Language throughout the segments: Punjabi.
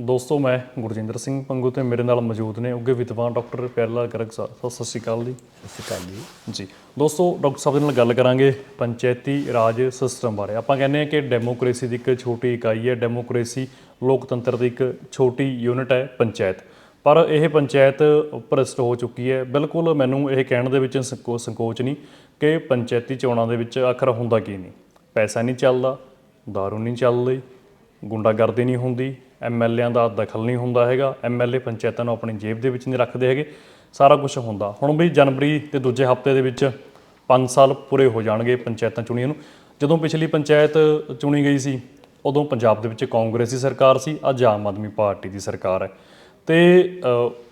ਦੋਸਤੋ ਮੈਂ ਗੁਰਜਿੰਦਰ ਸਿੰਘ ਪੰਗੂ ਤੇ ਮੇਰੇ ਨਾਲ ਮੌਜੂਦ ਨੇ ਉੱਗੇ ਵਿਦਵਾਨ ਡਾਕਟਰ ਪਿਆਰਲਾ ਗਰਗ ਸਾਹਿਬ ਸਤਿ ਸ਼੍ਰੀ ਅਕਾਲ ਜੀ। ਸਤਿ ਸ਼੍ਰੀ ਅਕਾਲ ਜੀ। ਜੀ ਦੋਸਤੋ ਡਾਕਟਰ ਸਾਹਿਬ ਨਾਲ ਗੱਲ ਕਰਾਂਗੇ ਪੰਚਾਇਤੀ ਰਾਜ ਸਿਸਟਮ ਬਾਰੇ। ਆਪਾਂ ਕਹਿੰਦੇ ਹਾਂ ਕਿ ਡੈਮੋਕ੍ਰੇਸੀ ਦੀ ਇੱਕ ਛੋਟੀ ਇਕਾਈ ਹੈ ਡੈਮੋਕ੍ਰੇਸੀ ਲੋਕਤੰਤਰ ਦੀ ਇੱਕ ਛੋਟੀ ਯੂਨਿਟ ਹੈ ਪੰਚਾਇਤ। ਪਰ ਇਹ ਪੰਚਾਇਤ ਭ੍ਰਿਸ਼ਟ ਹੋ ਚੁੱਕੀ ਹੈ। ਬਿਲਕੁਲ ਮੈਨੂੰ ਇਹ ਕਹਿਣ ਦੇ ਵਿੱਚ ਸੰਕੋ- ਸੰਕੋਚ ਨਹੀਂ ਕਿ ਪੰਚਾਇਤੀ ਚੋਣਾਂ ਦੇ ਵਿੱਚ ਆਖਰ ਹੁੰਦਾ ਕੀ ਨਹੀਂ। ਪੈਸਾ ਨਹੀਂ ਚੱਲਦਾ ਦਾਰੂ ਨਹੀਂ ਚੱਲਦੀ ਗੁੰਡਾਗਰਦੀ ਨਹੀਂ ਹੁੰਦੀ ਐਮਐਲਏਆਂ ਦਾ ਦਖਲ ਨਹੀਂ ਹੁੰਦਾ ਹੈਗਾ। ਐਮਐਲਏ ਪੰਚਾਇਤਾਂ ਨੂੰ ਆਪਣੀ ਜੇਬ ਦੇ ਵਿੱਚ ਨਹੀਂ ਰੱਖਦੇ ਹੈਗੇ। ਸਾਰਾ ਕੁਝ ਹੁੰਦਾ। ਹੁਣ ਵੀ ਜਨਵਰੀ ਦੇ ਦੂਜੇ ਹਫ਼ਤੇ ਦੇ ਵਿੱਚ 5 ਸਾਲ ਪੂਰੇ ਹੋ ਜਾਣਗੇ ਪੰਚਾਇਤਾਂ ਚੁਣੀਆਂ ਨੂੰ। ਜਦੋਂ ਪਿਛਲੀ ਪੰਚਾਇਤ ਚੁਣੀ ਗਈ ਸੀ, ਉਦੋਂ ਪੰਜਾਬ ਦੇ ਵਿੱਚ ਕਾਂਗਰਸੀ ਸਰਕਾਰ ਸੀ, ਅੱਜ ਆਮ ਆਦਮੀ ਪਾਰਟੀ ਦੀ ਸਰਕਾਰ ਹੈ। ਤੇ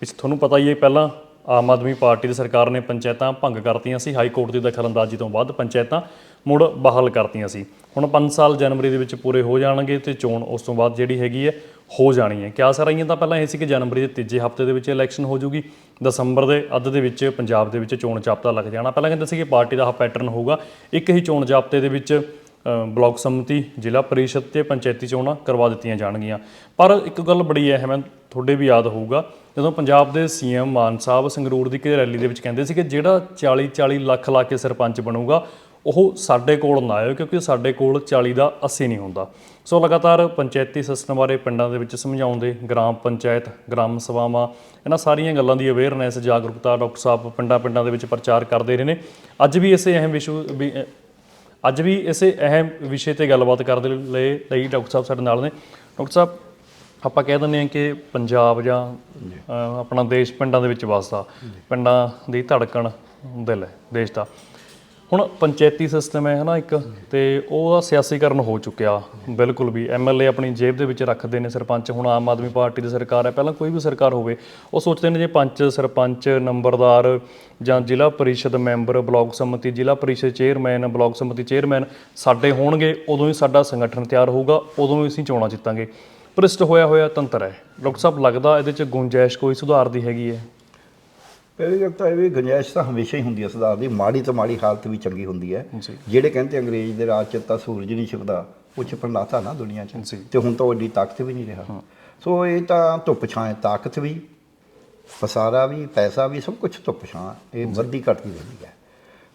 ਇਸ ਤੁਹਾਨੂੰ ਪਤਾ ਹੀ ਹੈ, ਪਹਿਲਾਂ ਆਮ ਆਦਮੀ ਪਾਰਟੀ ਦੀ ਸਰਕਾਰ ਨੇ ਪੰਚਾਇਤਾਂ ਭੰਗ ਕਰਤੀਆਂ ਸੀ, ਹਾਈ ਕੋਰਟ ਦੀ ਦਖਲਅੰਦਾਜ਼ੀ ਤੋਂ ਬਾਅਦ ਪੰਚਾਇਤਾਂ ਮੁੜ ਬਹਾਲ ਕਰਤੀਆਂ ਸੀ। ਹੁਣ 5 ਸਾਲ ਜਨਵਰੀ ਦੇ ਵਿੱਚ ਪੂਰੇ ਹੋ ਜਾਣਗੇ ਤੇ ਚੋਣ ਉਸ ਤੋਂ ਬਾਅਦ ਜਿਹੜੀ ਹੈਗੀ ਹੈ ਹੋ ਜਾਣੀ ਹੈ। ਕਿਆ ਸਰਾਈਆਂ ਤਾਂ ਪਹਿਲਾਂ ਇਹ ਸੀ ਕਿ ਜਨਵਰੀ ਦੇ ਤੀਜੇ ਹਫ਼ਤੇ ਦੇ ਵਿੱਚ ਇਲੈਕਸ਼ਨ ਹੋ ਜੂਗੀ। ਦਸੰਬਰ ਦੇ ਅੱਧ ਦੇ ਵਿੱਚ ਪੰਜਾਬ ਦੇ ਵਿੱਚ ਚੋਣ ਜਾਬਤਾ ਲੱਗ ਜਾਣਾ। ਪਹਿਲਾਂ ਕਹਿੰਦੇ ਸੀ ਕਿ ਪਾਰਟੀ ਦਾ ਪੈਟਰਨ ਹੋਊਗਾ। ਇੱਕ ਹੀ ਚੋਣ ਜਾਬਤੇ ਦੇ ਵਿੱਚ ਅ, ਬਲਾਕ ਸੰਮਤੀ ਜ਼ਿਲ੍ਹਾ ਪਰਿਸ਼ਦ ਤੇ ਪੰਚਾਇਤੀ ਚੋਣਾਂ ਕਰਵਾ ਦਿੱਤੀਆਂ ਜਾਣਗੀਆਂ। ਪਰ ਇੱਕ ਗੱਲ ਬੜੀ ਅਹਿਮ ਹੈ ਤੁਹਾਡੇ ਵੀ ਯਾਦ ਹੋਊਗਾ ਜਦੋਂ ਪੰਜਾਬ ਦੇ ਸੀਐਮ ਮਾਨ ਸਾਹਿਬ ਸੰਗਰੂਰ ਦੀ ਕਿ ਰੈਲੀ ਦੇ ਵਿੱਚ ਕਹਿੰਦੇ ਸੀ ਕਿ ਜਿਹੜਾ 40 40 ਲੱਖ ਲਾ ਕੇ ਸਰਪੰਚ ਬਣੂਗਾ ਉਹ ਸਾਡੇ ਕੋਲ ਨਾ ਆਇਓ ਕਿਉਂਕਿ ਸਾਡੇ ਕੋਲ 40 ਦਾ 80 ਨਹੀਂ ਹੁੰਦਾ। ਸੋ ਲਗਾਤਾਰ ਪੰਚਾਇਤੀ ਸਿਸਟਮ ਬਾਰੇ ਪਿੰਡਾਂ ਦੇ ਵਿੱਚ ਸਮਝਾਉਂਦੇ ਗ੍ਰਾਮ ਪੰਚਾਇਤ ਗ੍ਰਾਮ ਸਭਾਵਾਂ ਇਹਨਾਂ ਸਾਰੀਆਂ ਗੱਲਾਂ ਦੀ ਅਵੇਅਰਨੈਸ ਜਾਗਰੂਕਤਾ ਡਾਕਟਰ ਸਾਹਿਬ ਪਿੰਡਾਂ ਪਿੰਡਾਂ ਦੇ ਵਿੱਚ ਪ੍ਰਚਾਰ ਕਰਦੇ ਰਹੇ ਨੇ। ਅੱਜ ਵੀ ਇਸੇ ਅਹਿਮ ਵਿਸ਼ੂ ਵੀ ਅੱਜ ਵੀ ਇਸੇ ਅਹਿਮ ਵਿਸ਼ੇ ਤੇ ਗੱਲਬਾਤ ਕਰਦੇ ਲਈ ਲਈ ਡਾਕਟਰ ਸਾਹਿਬ ਸਾਡੇ ਨਾਲ ਨੇ। ਡਾਕਟਰ ਸਾਹਿਬ ਆਪਾਂ ਕਹਿ ਦਿੰਦੇ ਹਾਂ ਕਿ ਪੰਜਾਬ ਜਾਂ ਆਪਣਾ ਦੇਸ਼ ਪਿੰਡਾਂ ਦੇ ਵਿੱਚ ਵਸਦਾ। ਪਿੰਡਾਂ ਦੀ ਧੜਕਣ ਦਿਲ ਹੈ ਦੇਸ਼ ਦਾ। ਹੁਣ ਪੰਚਾਇਤੀ ਸਿਸਟਮ ਹੈ ਹਨਾ ਇੱਕ, ਤੇ ਉਹਦਾ ਸਿਆਸੀਕਰਨ ਹੋ ਚੁੱਕਿਆ। ਬਿਲਕੁਲ ਵੀ ਐਮਐਲਏ ਆਪਣੀ ਜੇਬ ਦੇ ਵਿੱਚ ਰੱਖਦੇ ਨੇ ਸਰਪੰਚ, ਹੁਣ ਆਮ ਆਦਮੀ ਪਾਰਟੀ ਦੀ ਸਰਕਾਰ ਹੈ, ਪਹਿਲਾਂ ਕੋਈ ਵੀ ਸਰਕਾਰ ਹੋਵੇ, ਉਹ ਸੋਚਦੇ ਨੇ ਜੇ ਪੰਚ, ਸਰਪੰਚ, ਨੰਬਰਦਾਰ ਜਾਂ ਜ਼ਿਲ੍ਹਾ ਪਰਿਸ਼ਦ ਮੈਂਬਰ, ਬਲਾਕ ਸੰਮਤੀ, ਜ਼ਿਲ੍ਹਾ ਪਰਿਸ਼ਦ ਚੇਅਰਮੈਨ, ਬਲਾਕ ਸੰਮਤੀ ਚੇਅਰਮੈਨ ਸਾਡੇ ਹੋਣਗੇ, ਉਦੋਂ ਹੀ ਸਾਡਾ ਸੰਗਠਨ ਤਿਆਰ ਹੋਊਗਾ, ਉਦੋਂ ਹੀ ਅਸੀਂ ਚੋਣਾਂ ਜਿੱਤਾਂਗੇ। ਭ੍ਰਿਸ਼ਟ ਹੋਇਆ ਹੋਇਆ ਤੰਤਰ ਹੈ। ਡਾਕਟਰ ਸਾਹਿਬ, ਲੱਗਦਾ ਇਹਦੇ 'ਚ ਗੁੰਜਾਇਸ਼ ਕੋਈ ਸੁਧਾਰ ਦੀ ਹੈਗੀ ਹੈ? ਪਹਿਲੀ ਗੱਲ ਤਾਂ ਇਹ ਵੀ ਗੁੰਜਾਇਸ਼ ਤਾਂ ਹਮੇਸ਼ਾ ਹੀ ਹੁੰਦੀ ਹੈ ਸੁਧਾਰ ਦੀ। ਮਾੜੀ ਤੋਂ ਮਾੜੀ ਹਾਲਤ ਵੀ ਚੰਗੀ ਹੁੰਦੀ ਹੈ। ਜਿਹੜੇ ਕਹਿੰਦੇ ਅੰਗਰੇਜ਼ ਦੇ ਰਾਜ 'ਚ ਤਾਂ ਸੂਰਜ ਨਹੀਂ ਛਿਪਦਾ ਉਹ ਛਿਪਣ ਨਾ ਦੁਨੀਆ 'ਚ। ਤੇ ਹੁਣ ਤਾਂ ਏਡੀ ਤਾਕਤ ਵੀ ਨਹੀਂ ਰਿਹਾ। ਸੋ ਇਹ ਤਾਂ ਧੁੱਪ ਛਾਂ ਤਾਕਤ ਵੀ ਪਸਾਰਾ ਵੀ ਪੈਸਾ ਵੀ ਸਭ ਕੁਝ ਧੁੱਪ ਛਾਂ ਇਹ ਵੱਧਦੀ ਘਟਦੀ ਰਹਿੰਦੀ ਹੈ।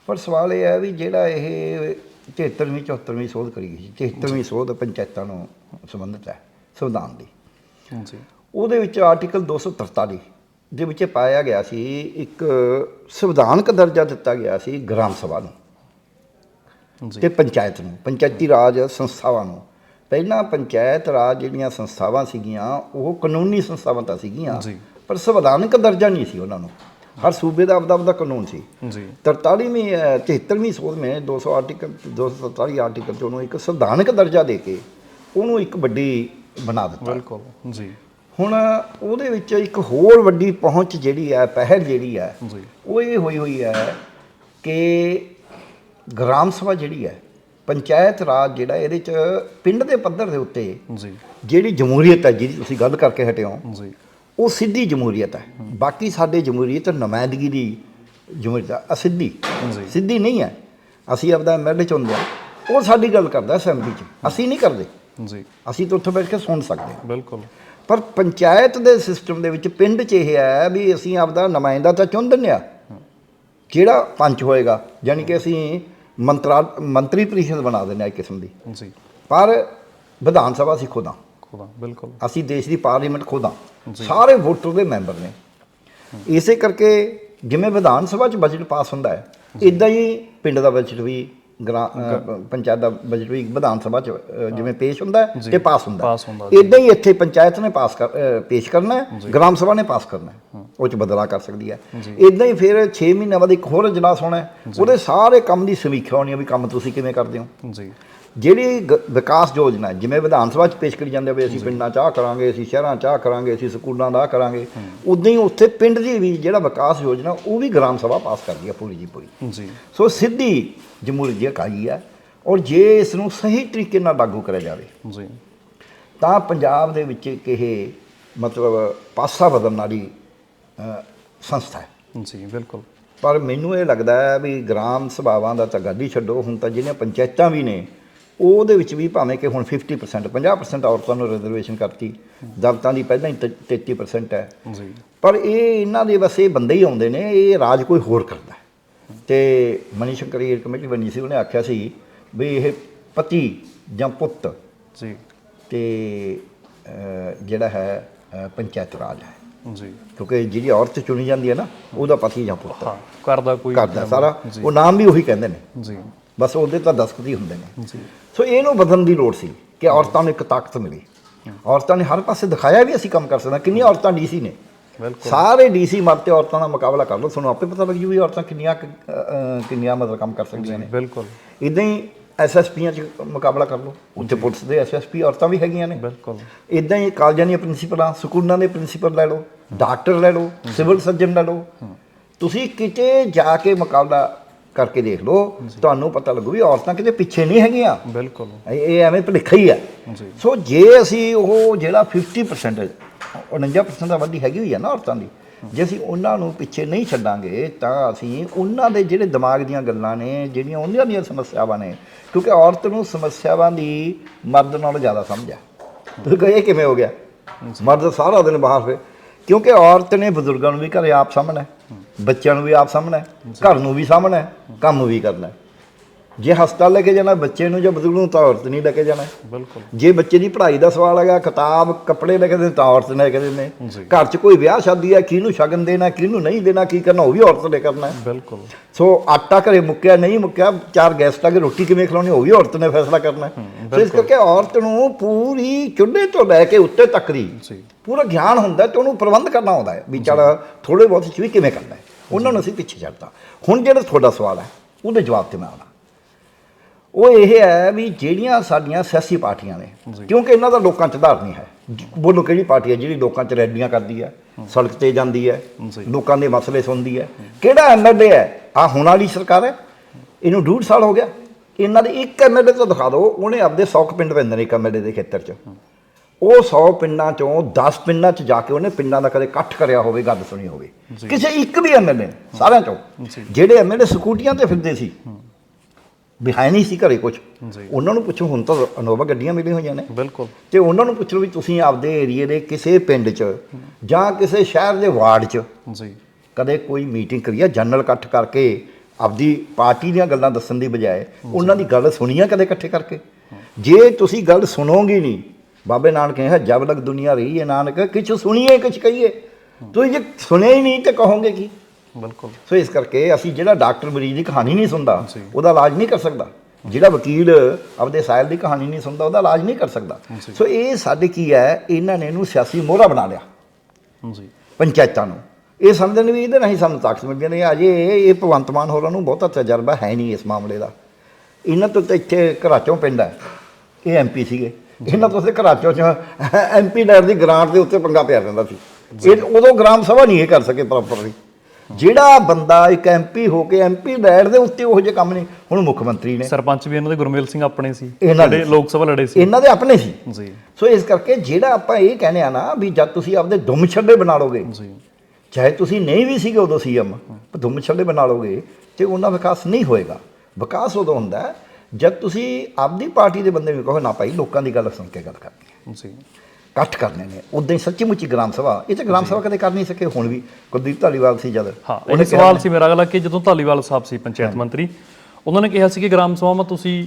ਪਰ ਸਵਾਲ ਇਹ ਹੈ ਵੀ ਜਿਹੜਾ ਇਹ 73ਵੀਂ 74ਵੀਂ ਸੋਧ ਕਰੀ ਗਈ ਸੀ 73ਵੀਂ ਸੋਧ ਪੰਚਾਇਤਾਂ ਨੂੰ ਸੰਬੰਧਿਤ ਹੈ ਸੰਵਿਧਾਨ ਦੀ। ਜੀ। ਉਹਦੇ ਵਿੱਚ ਆਰਟੀਕਲ 243 ਦੇ ਵਿੱਚ ਪਾਇਆ ਗਿਆ ਸੀ ਇੱਕ ਸੰਵਿਧਾਨਕ ਦਰਜਾ ਦਿੱਤਾ ਗਿਆ ਸੀ ਗ੍ਰਾਮ ਸਭਾ ਨੂੰ ਤੇ ਪੰਚਾਇਤ ਨੂੰ ਪੰਚਾਇਤੀ ਰਾਜ ਸੰਸਥਾਵਾਂ ਨੂੰ। ਪਹਿਲਾਂ ਪੰਚਾਇਤ ਰਾਜ ਜਿਹੜੀਆਂ ਸੰਸਥਾਵਾਂ ਸੀਗੀਆਂ ਉਹ ਕਾਨੂੰਨੀ ਸੰਸਥਾਵਾਂ ਤਾਂ ਸੀਗੀਆਂ। ਪਰ ਸੰਵਿਧਾਨਕ ਦਰਜਾ ਨਹੀਂ ਸੀ ਉਹਨਾਂ ਨੂੰ। ਹਰ ਸੂਬੇ ਦਾ ਆਪਦਾ ਆਪਦਾ ਕਾਨੂੰਨ ਸੀ। ਜੀ। 43ਵੀਂ 73ਵੀਂ ਸੋਧ में 200 ਆਰਟੀਕਲ 247 ਆਰਟੀਕਲ ਚ ਉਹਨੂੰ ਇੱਕ ਸੰਵਿਧਾਨਕ ਦਰਜਾ ਦੇ ਕੇ ਉਹਨੂੰ ਇੱਕ ਵੱਡੀ ਬਣਾ ਦਿੱਤਾ। ਬਿਲਕੁਲ ਜੀ। ਹੁਣ ਉਹਦੇ ਵਿੱਚ ਇੱਕ ਹੋਰ ਵੱਡੀ ਪਹੁੰਚ ਜਿਹੜੀ ਹੈ ਪਹਿਲ ਜਿਹੜੀ ਹੈ ਉਹ ਇਹ ਹੋਈ ਹੋਈ ਹੈ ਕਿ ਗ੍ਰਾਮ ਸਭਾ ਜਿਹੜੀ ਹੈ ਪੰਚਾਇਤ ਰਾਜ ਜਿਹੜਾ ਇਹਦੇ ਚ ਪਿੰਡ ਦੇ ਪੱਧਰ ਦੇ ਉੱਤੇ ਜੀ। ਜਿਹੜੀ ਜਮਹੂਰੀਅਤ ਹੈ ਜਿਹਦੀ ਤੁਸੀਂ ਗੱਲ ਕਰਕੇ ਹਟੇ ਹੋ ਜੀ। ਉਹ ਸਿੱਧੀ ਜਮਹੂਰੀਅਤ ਹੈ। ਬਾਕੀ ਸਾਡੇ ਜਮਹੂਰੀਅਤ ਨੁਮਾਇੰਦਗੀ ਦੀ ਜਮਹੂਰੀਅਤ ਅਸਿੱਧੀ। ਜੀ। ਸਿੱਧੀ ਨਹੀਂ ਹੈ ਅਸੀਂ ਆਪਦਾ ਐਮਐਲਏ ਚੁਣਦੇ ਹਾਂ ਉਹ ਸਾਡੀ ਗੱਲ ਕਰਦਾ ਅਸੈਂਬਲੀ 'ਚ। ਅਸੀਂ ਨਹੀਂ ਕਰਦੇ। ਜੀ। ਅਸੀਂ ਤਾਂ ਉੱਥੇ ਬੈਠ ਕੇ ਸੁਣ ਸਕਦੇ ਬਿਲਕੁਲ। ਪਰ ਪੰਚਾਇਤ ਦੇ ਸਿਸਟਮ ਦੇ ਵਿੱਚ ਪਿੰਡ 'ਚ ਇਹ ਹੈ ਵੀ ਅਸੀਂ ਆਪਦਾ ਨੁਮਾਇੰਦਾ ਤਾਂ ਚੁਣ ਦਿੰਦੇ ਆ ਜਿਹੜਾ ਪੰਚ ਹੋਏਗਾ ਯਾਨੀ ਕਿ ਅਸੀਂ ਮੰਤਰਾ ਮੰਤਰੀ ਪ੍ਰੀਸ਼ਦ ਬਣਾ ਦਿੰਦੇ ਆ ਇੱਕ ਕਿਸਮ ਦੀ। ਜੀ। ਪਰ ਵਿਧਾਨ ਸਭਾ ਅਸੀਂ ਖੁਦ। ਖੁਦਾ ਬਿਲਕੁਲ। ਅਸੀਂ ਦੇਸ਼ ਦੀ ਪਾਰਲੀਮੈਂਟ ਖੁਦ। ਸਾਰੇ ਵੋਟਰ ਦੇ ਮੈਂਬਰ ਨੇ। ਇਸੇ ਕਰਕੇ ਜਿਵੇਂ ਵਿਧਾਨ ਸਭਾ 'ਚ ਬਜਟ ਪਾਸ ਹੁੰਦਾ ਹੈ ਇਦਾਂ ਹੀ ਪਿੰਡ ਦਾ ਬਜਟ ਵੀ ਪੰਚਾਇਤ ਦਾ ਬਜਟ ਵੀ ਵਿਧਾਨ ਸਭਾ 'ਚ ਜਿਵੇਂ ਪੇਸ਼ ਹੁੰਦਾ ਤੇ ਪਾਸ ਹੁੰਦਾ ਇਦਾਂ ਹੀ ਇੱਥੇ ਪੰਚਾਇਤ ਨੇ ਪਾਸ ਕਰ ਪੇਸ਼ ਕਰਨਾ ਗ੍ਰਾਮ ਸਭਾ ਨੇ ਪਾਸ ਕਰਨਾ ਉਹ 'ਚ ਬਦਲਾਅ ਕਰ ਸਕਦੀ ਹੈ। ਇਦਾਂ ਹੀ ਫਿਰ 6 ਮਹੀਨਿਆਂ ਬਾਅਦ ਇੱਕ ਹੋਰ ਇਜਲਾਸ ਹੋਣਾ ਉਹਦੇ ਸਾਰੇ ਕੰਮ ਦੀ ਸਮੀਖਿਆ ਹੋਣੀ ਹੈ ਵੀ ਕੰਮ ਤੁਸੀਂ ਕਿਵੇਂ ਕਰਦੇ ਹੋ। ਜੀ। ਜਿਹੜੀ ਗ- ਵਿਕਾਸ ਯੋਜਨਾ ਹੈ, ਜਿਵੇਂ ਵਿਧਾਨ ਸਭਾ 'ਚ ਪੇਸ਼ ਕਰੀ ਜਾਂਦੇ ਵੀ ਅਸੀਂ ਪਿੰਡਾਂ 'ਚ ਆਹ ਕਰਾਂਗੇ ਅਸੀਂ ਸ਼ਹਿਰਾਂ 'ਚ ਆਹ ਕਰਾਂਗੇ ਅਸੀਂ ਸਕੂਲਾਂ ਦਾ ਆਹ ਕਰਾਂਗੇ ਉਦਾਂ ਹੀ ਉੱਥੇ ਪਿੰਡ ਦੀ ਵੀ ਜਿਹੜਾ ਵਿਕਾਸ ਯੋਜਨਾ ਉਹ ਵੀ ਗ੍ਰਾਮ ਸਭਾ ਪਾਸ ਕਰਦੀ ਹੈ ਪੂਰੀ ਦੀ ਪੂਰੀ। ਜੀ। ਸੋ ਸਿੱਧੀ ਜਮਹੂਰੀਅਤ ਇਕਾਈ ਹੈ ਔਰ ਜੇ ਇਸ ਨੂੰ ਸਹੀ ਤਰੀਕੇ ਨਾਲ ਲਾਗੂ ਕਰਿਆ ਜਾਵੇ ਜੀ। ਤਾਂ ਪੰਜਾਬ ਦੇ ਵਿੱਚ ਇੱਕ ਇਹ ਮਤਲਬ ਪਾਸਾ ਬਦਲਣ ਵਾਲੀ ਅ, ਸੰਸਥਾ ਹੈ। ਜੀ ਬਿਲਕੁਲ। ਪਰ ਮੈਨੂੰ ਇਹ ਲੱਗਦਾ ਹੈ ਵੀ ਗ੍ਰਾਮ ਸਭਾਵਾਂ ਦਾ ਤਾਂ ਗੱਲ ਹੀ ਛੱਡੋ ਹੁਣ ਤਾਂ ਜਿਹੜੀਆਂ ਪੰਚਾਇਤਾਂ ਵੀ ਨੇ ਉਹਦੇ ਵਿੱਚ ਵੀ ਭਾਵੇਂ ਕਿ ਹੁਣ 50% 50% ਔਰਤਾਂ ਨੂੰ ਰਿਜ਼ਰਵੇਸ਼ਨ ਕਰਤੀ ਦਲਤਾਂ ਦੀ ਪਹਿਲਾਂ ਹੀ ਤ- 33% ਹੈ। ਜੀ। ਪਰ ਇਹ ਇਹਨਾਂ ਦੇ ਬਸ ਇਹ ਬੰਦੇ ਹੀ ਆਉਂਦੇ ਨੇ ਇਹ ਰਾਜ ਕੋਈ ਹੋਰ ਕਰਦਾ। ਤੇ ਮਨੀ ਸ਼ੰਕਰੀ ਕਮੇਟੀ ਬਣੀ ਸੀ ਉਹਨੇ ਆਖਿਆ ਸੀ ਵੀ ਇਹ ਪਤੀ ਜਾਂ ਪੁੱਤ ਜੀ। ਤੇ ਜਿਹੜਾ ਹੈ ਪੰਚਾਇਤ ਰਾਜ ਹੈ। ਜੀ। ਕਿਉਂਕਿ ਜਿਹੜੀ ਔਰਤ ਚੁਣੀ ਜਾਂਦੀ ਹੈ ਨਾ ਉਹਦਾ ਪਤੀ ਜਾਂ ਪੁੱਤ। ਹਾਂ ਕਰਦਾ ਕੋਈ ਕਰਦਾ ਸਾਰਾ ਉਹ ਨਾਮ ਵੀ ਉਹੀ ਕਹਿੰਦੇ ਨੇ। ਜੀ। ਬਸ ਉਹਦੇ ਤਾਂ ਦਸਤਖਤ ਹੀ ਹੁੰਦੇ ਨੇ। ਸੋ ਇਹਨੂੰ ਬਦਲਣ ਦੀ ਲੋੜ ਸੀ ਕਿ ਔਰਤਾਂ ਨੂੰ ਇੱਕ ਤਾਕਤ ਮਿਲੀ। ਔਰਤਾਂ ਨੇ ਹਰ ਪਾਸੇ ਦਿਖਾਇਆ ਵੀ ਅਸੀਂ ਕੰਮ ਕਰ ਸਕਦੇ ਕਿੰਨੀਆਂ ਔਰਤਾਂ ਡੀਸੀ ਨੇ? ਬਿਲਕੁਲ। ਸਾਰੇ ਡੀਸੀ ਮਰ ਤੇ ਔਰਤਾਂ ਦਾ ਮੁਕਾਬਲਾ ਕਰ ਲਓ। ਤੁਹਾਨੂੰ ਆਪੇ ਪਤਾ ਲੱਗ ਜੂ ਵੀ ਔਰਤਾਂ ਕਿੰਨੀਆਂ ਕਿੰਨੀਆਂ ਮਤਲਬ ਕੰਮ ਕਰ ਸਕਦੀਆਂ ਨੇ। ਬਿਲਕੁਲ। ਇਦਾਂ ਹੀ ਐਸਐਸਪੀਆਂ 'ਚ ਮੁਕਾਬਲਾ ਕਰ ਲਓ। ਉੱਥੇ ਪੁਲਿਸ ਦੇ ਐਸਐਸਪੀ ਔਰਤਾਂ ਵੀ ਹੈਗੀਆਂ ਨੇ। ਬਿਲਕੁਲ। ਇਦਾਂ ਹੀ ਕਾਲਜਾਂ ਦੀਆਂ ਪ੍ਰਿੰਸੀਪਲਾਂ ਸਕੂਲਾਂ ਦੇ ਪ੍ਰਿੰਸੀਪਲ ਲੈ ਲਓ ਡਾਕਟਰ ਲੈ ਲਓ ਸਿਵਲ ਸਰਜਨ ਲੈ ਲਓ। ਤੁਸੀਂ ਕਿਤੇ ਜਾ ਕੇ ਮੁਕਾਬਲਾ ਕਰਕੇ ਦੇਖ ਲਓ। ਤੁਹਾਨੂੰ ਪਤਾ ਲੱਗੂ ਵੀ ਔਰਤਾਂ ਕਿਤੇ ਪਿੱਛੇ ਨਹੀਂ ਹੈਗੀਆਂ। ਬਿਲਕੁਲ। ਇਹ ਐਵੇਂ ਭੁਲੇਖਾ ਹੀ ਜੀ ਸੋ ਜੇ ਅਸੀਂ ਉਹ ਜਿਹੜਾ 50% 49% ਦਾ ਵਾਧੀ ਹੈਗੀ ਹੋਈ ਹੈ ਨਾ ਔਰਤਾਂ ਦੀ ਜੇ ਅਸੀਂ ਉਹਨਾਂ ਨੂੰ ਪਿੱਛੇ ਨਹੀਂ ਛੱਡਾਂਗੇ ਤਾਂ ਅਸੀਂ ਉਹਨਾਂ ਦੇ ਜਿਹੜੇ ਦਿਮਾਗ ਦੀਆਂ ਗੱਲਾਂ ਨੇ ਜਿਹੜੀਆਂ ਉਹਨਾਂ ਦੀਆਂ ਸਮੱਸਿਆਵਾਂ ਨੇ ਕਿਉਂਕਿ ਔਰਤ ਨੂੰ ਸਮੱਸਿਆਵਾਂ ਦੀ ਮਰਦ ਨਾਲੋਂ ਜ਼ਿਆਦਾ ਸਮਝ ਹੈ ਤੁਸੀਂ ਕਹੇ ਕਿਵੇਂ ਹੋ ਗਿਆ? ਮਰਦ ਸਾਰਾ ਦਿਨ ਬਾਹਰ ਫੇ ਕਿਉਂਕਿ ਔਰਤ ਨੇ ਬਜ਼ੁਰਗਾਂ ਨੂੰ ਵੀ ਘਰੇ ਆਪ ਸਾਹਮਣਾ ਬੱਚਿਆਂ ਨੂੰ ਵੀ ਆਪ ਸਾਹਮਣਾ ਹੈ, ਘਰ ਨੂੰ ਵੀ ਸਾਹਮਣਾ ਹੈ, ਕੰਮ ਵੀ ਕਰਨਾ ਹੈ। ਜੇ ਹਸਪਤਾਲ ਲੈ ਕੇ ਜਾਣਾ ਬੱਚੇ ਨੂੰ ਜਾਂ ਬਜ਼ੁਰਗ ਨੂੰ ਤਾਂ ਔਰਤ ਨਹੀਂ ਲੈ ਕੇ ਜਾਣਾ। ਬਿਲਕੁਲ। ਜੇ ਬੱਚੇ ਦੀ ਪੜ੍ਹਾਈ ਦਾ ਸਵਾਲ ਹੈਗਾ ਕਿਤਾਬ ਕੱਪੜੇ ਲੈ ਕੇ ਦੇ ਤਾਂ ਔਰਤ ਲੈ ਕੇ ਦੇਣੇ। ਘਰ 'ਚ ਕੋਈ ਵਿਆਹ ਸ਼ਾਦੀ ਹੈ ਕਿਹਨੂੰ ਸ਼ਗਨ ਦੇਣਾ ਕਿਹਨੂੰ ਨਹੀਂ ਦੇਣਾ ਕੀ ਕਰਨਾ ਉਹ ਵੀ ਔਰਤ ਨੇ ਕਰਨਾ। ਬਿਲਕੁਲ। ਸੋ ਆਟਾ ਘਰੇ ਮੁੱਕਿਆ ਨਹੀਂ ਮੁੱਕਿਆ ਚਾਰ ਗੈਸਟਾਂ ਕੇ ਰੋਟੀ ਕਿਵੇਂ ਖਿਲਾਉਣੀ ਉਹ ਵੀ ਔਰਤ ਨੇ ਫੈਸਲਾ ਕਰਨਾ। ਸੋ ਇਸ ਕਰਕੇ ਔਰਤ ਨੂੰ ਪੂਰੀ ਚੁੱਲ੍ਹੇ ਤੋਂ ਲੈ ਕੇ ਉੱਤੇ ਤੱਕ ਦੀ ਪੂਰਾ ਗਿਆਨ ਹੁੰਦਾ ਤੇ ਉਹਨੂੰ ਪ੍ਰਬੰਧ ਕਰਨਾ ਆਉਂਦਾ ਹੈ ਵੀ ਚੱਲ ਥੋੜੇ ਬਹੁਤ ਚ ਵੀ ਕਿਵੇਂ ਕਰਨਾ ਹੈ? ਉਹਨਾਂ ਨੂੰ ਅਸੀਂ ਪਿੱਛੇ ਛੱਡਤਾ। ਹੁਣ ਜਿਹੜਾ ਤੁਹਾਡਾ ਸਵਾਲ ਹੈ ਉਹਦੇ ਜਵਾਬ ਤੇ ਮੈਂ ਆਉਣਾ। ਉਹ ਇਹ ਹੈ ਵੀ ਜਿਹੜੀਆਂ ਸਾਡੀਆਂ ਸਿਆਸੀ ਪਾਰਟੀਆਂ ਨੇ। ਕਿਉਂਕਿ ਇਹਨਾਂ ਦਾ ਲੋਕਾਂ 'ਚ ਆਧਾਰ ਨਹੀਂ ਹੈ। ਬੋਲੋ ਕਿਹੜੀ ਪਾਰਟੀ ਹੈ ਜਿਹੜੀ ਲੋਕਾਂ 'ਚ ਰੈਲੀਆਂ ਕਰਦੀ ਹੈ ਸੜਕ ਤੇ ਜਾਂਦੀ ਹੈ। ਲੋਕਾਂ ਦੇ ਮਸਲੇ ਸੁਣਦੀ ਹੈ। ਕਿਹੜਾ ਐਮਐਲਏ ਹੈ? ਆ ਹੁਣ ਵਾਲੀ ਸਰਕਾਰ ਹੈ। ਇਹਨੂੰ ਡੂਢ ਸਾਲ ਹੋ ਗਿਆ। ਇਹਨਾਂ ਦੇ ਇੱਕ ਐਮਐਲਏ ਤੋਂ ਦਿਖਾ ਦਿਓ ਉਹਨੇ ਆਪਦੇ 100 ਕੁ ਪਿੰਡ ਪੈਂਦੇ ਨੇ ਇੱਕ ਐਮਐਲਏ ਦੇ ਖੇਤਰ 'ਚ। ਉਹ 100 ਪਿੰਡਾਂ ਚੋਂ 10 ਪਿੰਡਾਂ 'ਚ ਜਾ ਕੇ ਉਹਨੇ ਪਿੰਡਾਂ ਦਾ ਕਦੇ ਇਕੱਠ ਕਰਿਆ ਹੋਵੇ ਗੱਲ ਸੁਣੀ ਹੋਵੇ। ਕਿਸੇ ਇੱਕ ਵੀ ਐਮਐਲਏ ਸਾਰਿਆਂ ਚੋਂ। ਜਿਹੜੇ ਐਮਐਲਏ ਸਕੂਟੀਆਂ ਤੇ ਫਿਰਦੇ ਸੀ ਵੀ ਹੈ ਨਹੀਂ ਸੀ ਘਰੇ ਕੁਝ ਉਹਨਾਂ ਨੂੰ ਪੁੱਛੋ ਹੁਣ ਤਾਂ ਅਨੋਵਾ ਗੱਡੀਆਂ ਮਿਲੀਆਂ ਹੋਈਆਂ ਨੇ। ਬਿਲਕੁਲ। ਤੇ ਉਹਨਾਂ ਨੂੰ ਪੁੱਛੋ ਵੀ ਤੁਸੀਂ ਆਪਦੇ ਏਰੀਏ ਦੇ ਕਿਸੇ ਪਿੰਡ 'ਚ ਜਾਂ ਕਿਸੇ ਸ਼ਹਿਰ ਦੇ ਵਾਰਡ 'ਚ ਜੀ। ਕਦੇ ਕੋਈ ਮੀਟਿੰਗ ਕਰੀ ਆ ਜਨਰਲ ਇਕੱਠ ਕਰਕੇ ਆਪਦੀ ਪਾਰਟੀ ਦੀਆਂ ਗੱਲਾਂ ਦੱਸਣ ਦੀ ਬਜਾਏ ਉਹਨਾਂ ਦੀ ਗੱਲ ਸੁਣੀਆਂ ਕਦੇ ਇਕੱਠੇ ਕਰਕੇ? ਜੇ ਤੁਸੀਂ ਗੱਲ ਸੁਣੋਗੇ ਨਹੀਂ ਬਾਬੇ ਨਾਨਕ ਕਹਿੰਦਾ ਜਬ ਲਗ ਦੁਨੀਆ ਰਹੀ ਹੈ ਨਾਨਕ ਕਿਛ ਸੁਣੀਏ ਕਿਛ ਕਹੀਏ। ਤੁਸੀਂ ਜੇ ਸੁਣਿਆ ਹੀ ਨਹੀਂ ਤੇ ਕਹੋਗੇ ਕੀ? ਬਿਲਕੁਲ। ਸੋ ਇਸ ਕਰਕੇ ਅਸੀਂ ਜਿਹੜਾ ਡਾਕਟਰ ਮਰੀਜ਼ ਦੀ ਕਹਾਣੀ ਨਹੀਂ ਸੁਣਦਾ। ਉਹਦਾ ਇਲਾਜ ਨਹੀਂ ਕਰ ਸਕਦਾ। ਜਿਹੜਾ ਵਕੀਲ ਆਪਦੇ ਸਾਇਲ ਦੀ ਕਹਾਣੀ ਨਹੀਂ ਸੁਣਦਾ ਉਹਦਾ ਇਲਾਜ ਨਹੀਂ ਕਰ ਸਕਦਾ। ਸੋ ਇਹ ਸਾਡੇ ਕੀ ਹੈ? ਇਹਨਾਂ ਨੇ ਇਹਨੂੰ ਸਿਆਸੀ ਮੋਹਰਾ ਬਣਾ ਲਿਆ। ਜੀ। ਪੰਚਾਇਤਾਂ ਨੂੰ। ਇਹ ਸਮਝਦੇ ਨੇ ਵੀ ਇਹਦੇ ਰਾਹੀਂ ਸਾਨੂੰ ਤਾਕਤ ਮਿਲਦੀ ਨੇ ਅਜੇ ਇਹ ਭਗਵੰਤ ਮਾਨ ਹੋਰਾਂ ਨੂੰ ਬਹੁਤਾ ਤਜਰਬਾ ਹੈ ਨਹੀਂ ਇਸ ਮਾਮਲੇ ਦਾ। ਇਹਨਾਂ ਤੋਂ ਤਾਂ ਇੱਥੇ ਘਰਾਚੋਂ ਪਿੰਡ ਹੈ। ਇਹ ਐਮਪੀ ਸੀਗੇ। ਇਹਨਾਂ ਤੋਂ ਤੇ ਘਰਾਚੋਂ ਚ ਐਮਪੀ ਲੈਟ ਦੀ ਗ੍ਰਾਂਟ ਦੇ ਉੱਤੇ ਪੰਗਾ ਪਿਆ ਰਹਿੰਦਾ ਸੀ। ਇਹ ਉਦੋਂ ਗ੍ਰਾਮ ਸਭਾ ਨਹੀਂ ਇਹ ਕਰ ਸਕੇ ਪ੍ਰੋਪਰਲੀ ਜਿਹੜਾ ਬੰਦਾ ਇੱਕ ਐਮਪੀ ਹੋ ਕੇ ਐਮਪੀ ਲੈਟ ਦੇ ਉੱਤੇ ਉਹੋ ਜਿਹੇ ਕੰਮ ਨਹੀਂ। ਹੁਣ ਮੁੱਖ ਮੰਤਰੀ ਨੇ। ਸਰਪੰਚ ਵੀ ਇਹਨਾਂ ਦੇ ਗੁਰਮੇਲ ਸਿੰਘ ਆਪਣੇ ਸੀ। ਜਿਹੜੇ ਲੋਕ ਸਭਾ ਲੜੇ ਸੀ। ਇਹਨਾਂ ਦੇ ਆਪਣੇ ਸੀ। ਜੀ। ਸੋ ਇਸ ਕਰਕੇ ਜਿਹੜਾ ਆਪਾਂ ਇਹ ਕਹਿੰਦੇ ਆ ਨਾ ਵੀ ਜਦ ਤੁਸੀਂ ਆਪਦੇ ਦੁਮ ਛੱਡੇ ਬਣਾ ਲੋਗੇ ਜੀ। ਚਾਹੇ ਤੁਸੀਂ ਨਹੀਂ ਵੀ ਸੀਗੇ ਉਦੋਂ ਸੀਐਮ ਪਰ ਦੁਮ ਛੱਲੇ ਬਣਾ ਲੋਗੇ ਤੇ ਉਹਨਾਂ ਵਿਕਾਸ ਨਹੀਂ ਹੋਏਗਾ। ਵਿਕਾਸ ਉਦੋਂ ਹੁੰਦਾ ਜਦ ਤੁਸੀਂ ਆਪਦੀ ਪਾਰਟੀ ਦੇ ਬੰਦੇ ਨੂੰ ਕਹੋ ਨਾ ਭਾਈ ਲੋਕਾਂ ਦੀ ਗੱਲ ਸੁਣ ਕੇ ਗੱਲ ਕਰਨੀ ਹੈ। ਜੀ। ਇਕੱਠ ਕਰਨੇ ਨੇ। ਉਦਾਂ ਹੀ ਸੱਚੀ ਮੁੱਚੀ ਗ੍ਰਾਮ ਸਭਾ। ਇਹ ਤਾਂ ਗ੍ਰਾਮ ਸਭਾ ਕਦੇ ਕਰ ਨਹੀਂ ਸਕੇ ਹੁਣ ਵੀ। ਕੁਲਦੀਪ ਧਾਲੀਵਾਲ ਸੀ ਜਦ। ਹਾਂ ਇਹ ਸਵਾਲ ਸੀ ਮੇਰਾ ਅਗਲਾ ਕਿ ਜਦੋਂ ਧਾਲੀਵਾਲ ਸਾਹਿਬ ਸੀ ਪੰਚਾਇਤ ਮੰਤਰੀ ਉਹਨਾਂ ਨੇ ਕਿਹਾ ਸੀ ਕਿ ਗ੍ਰਾਮ ਸਭਾਵਾਂ ਤੁਸੀਂ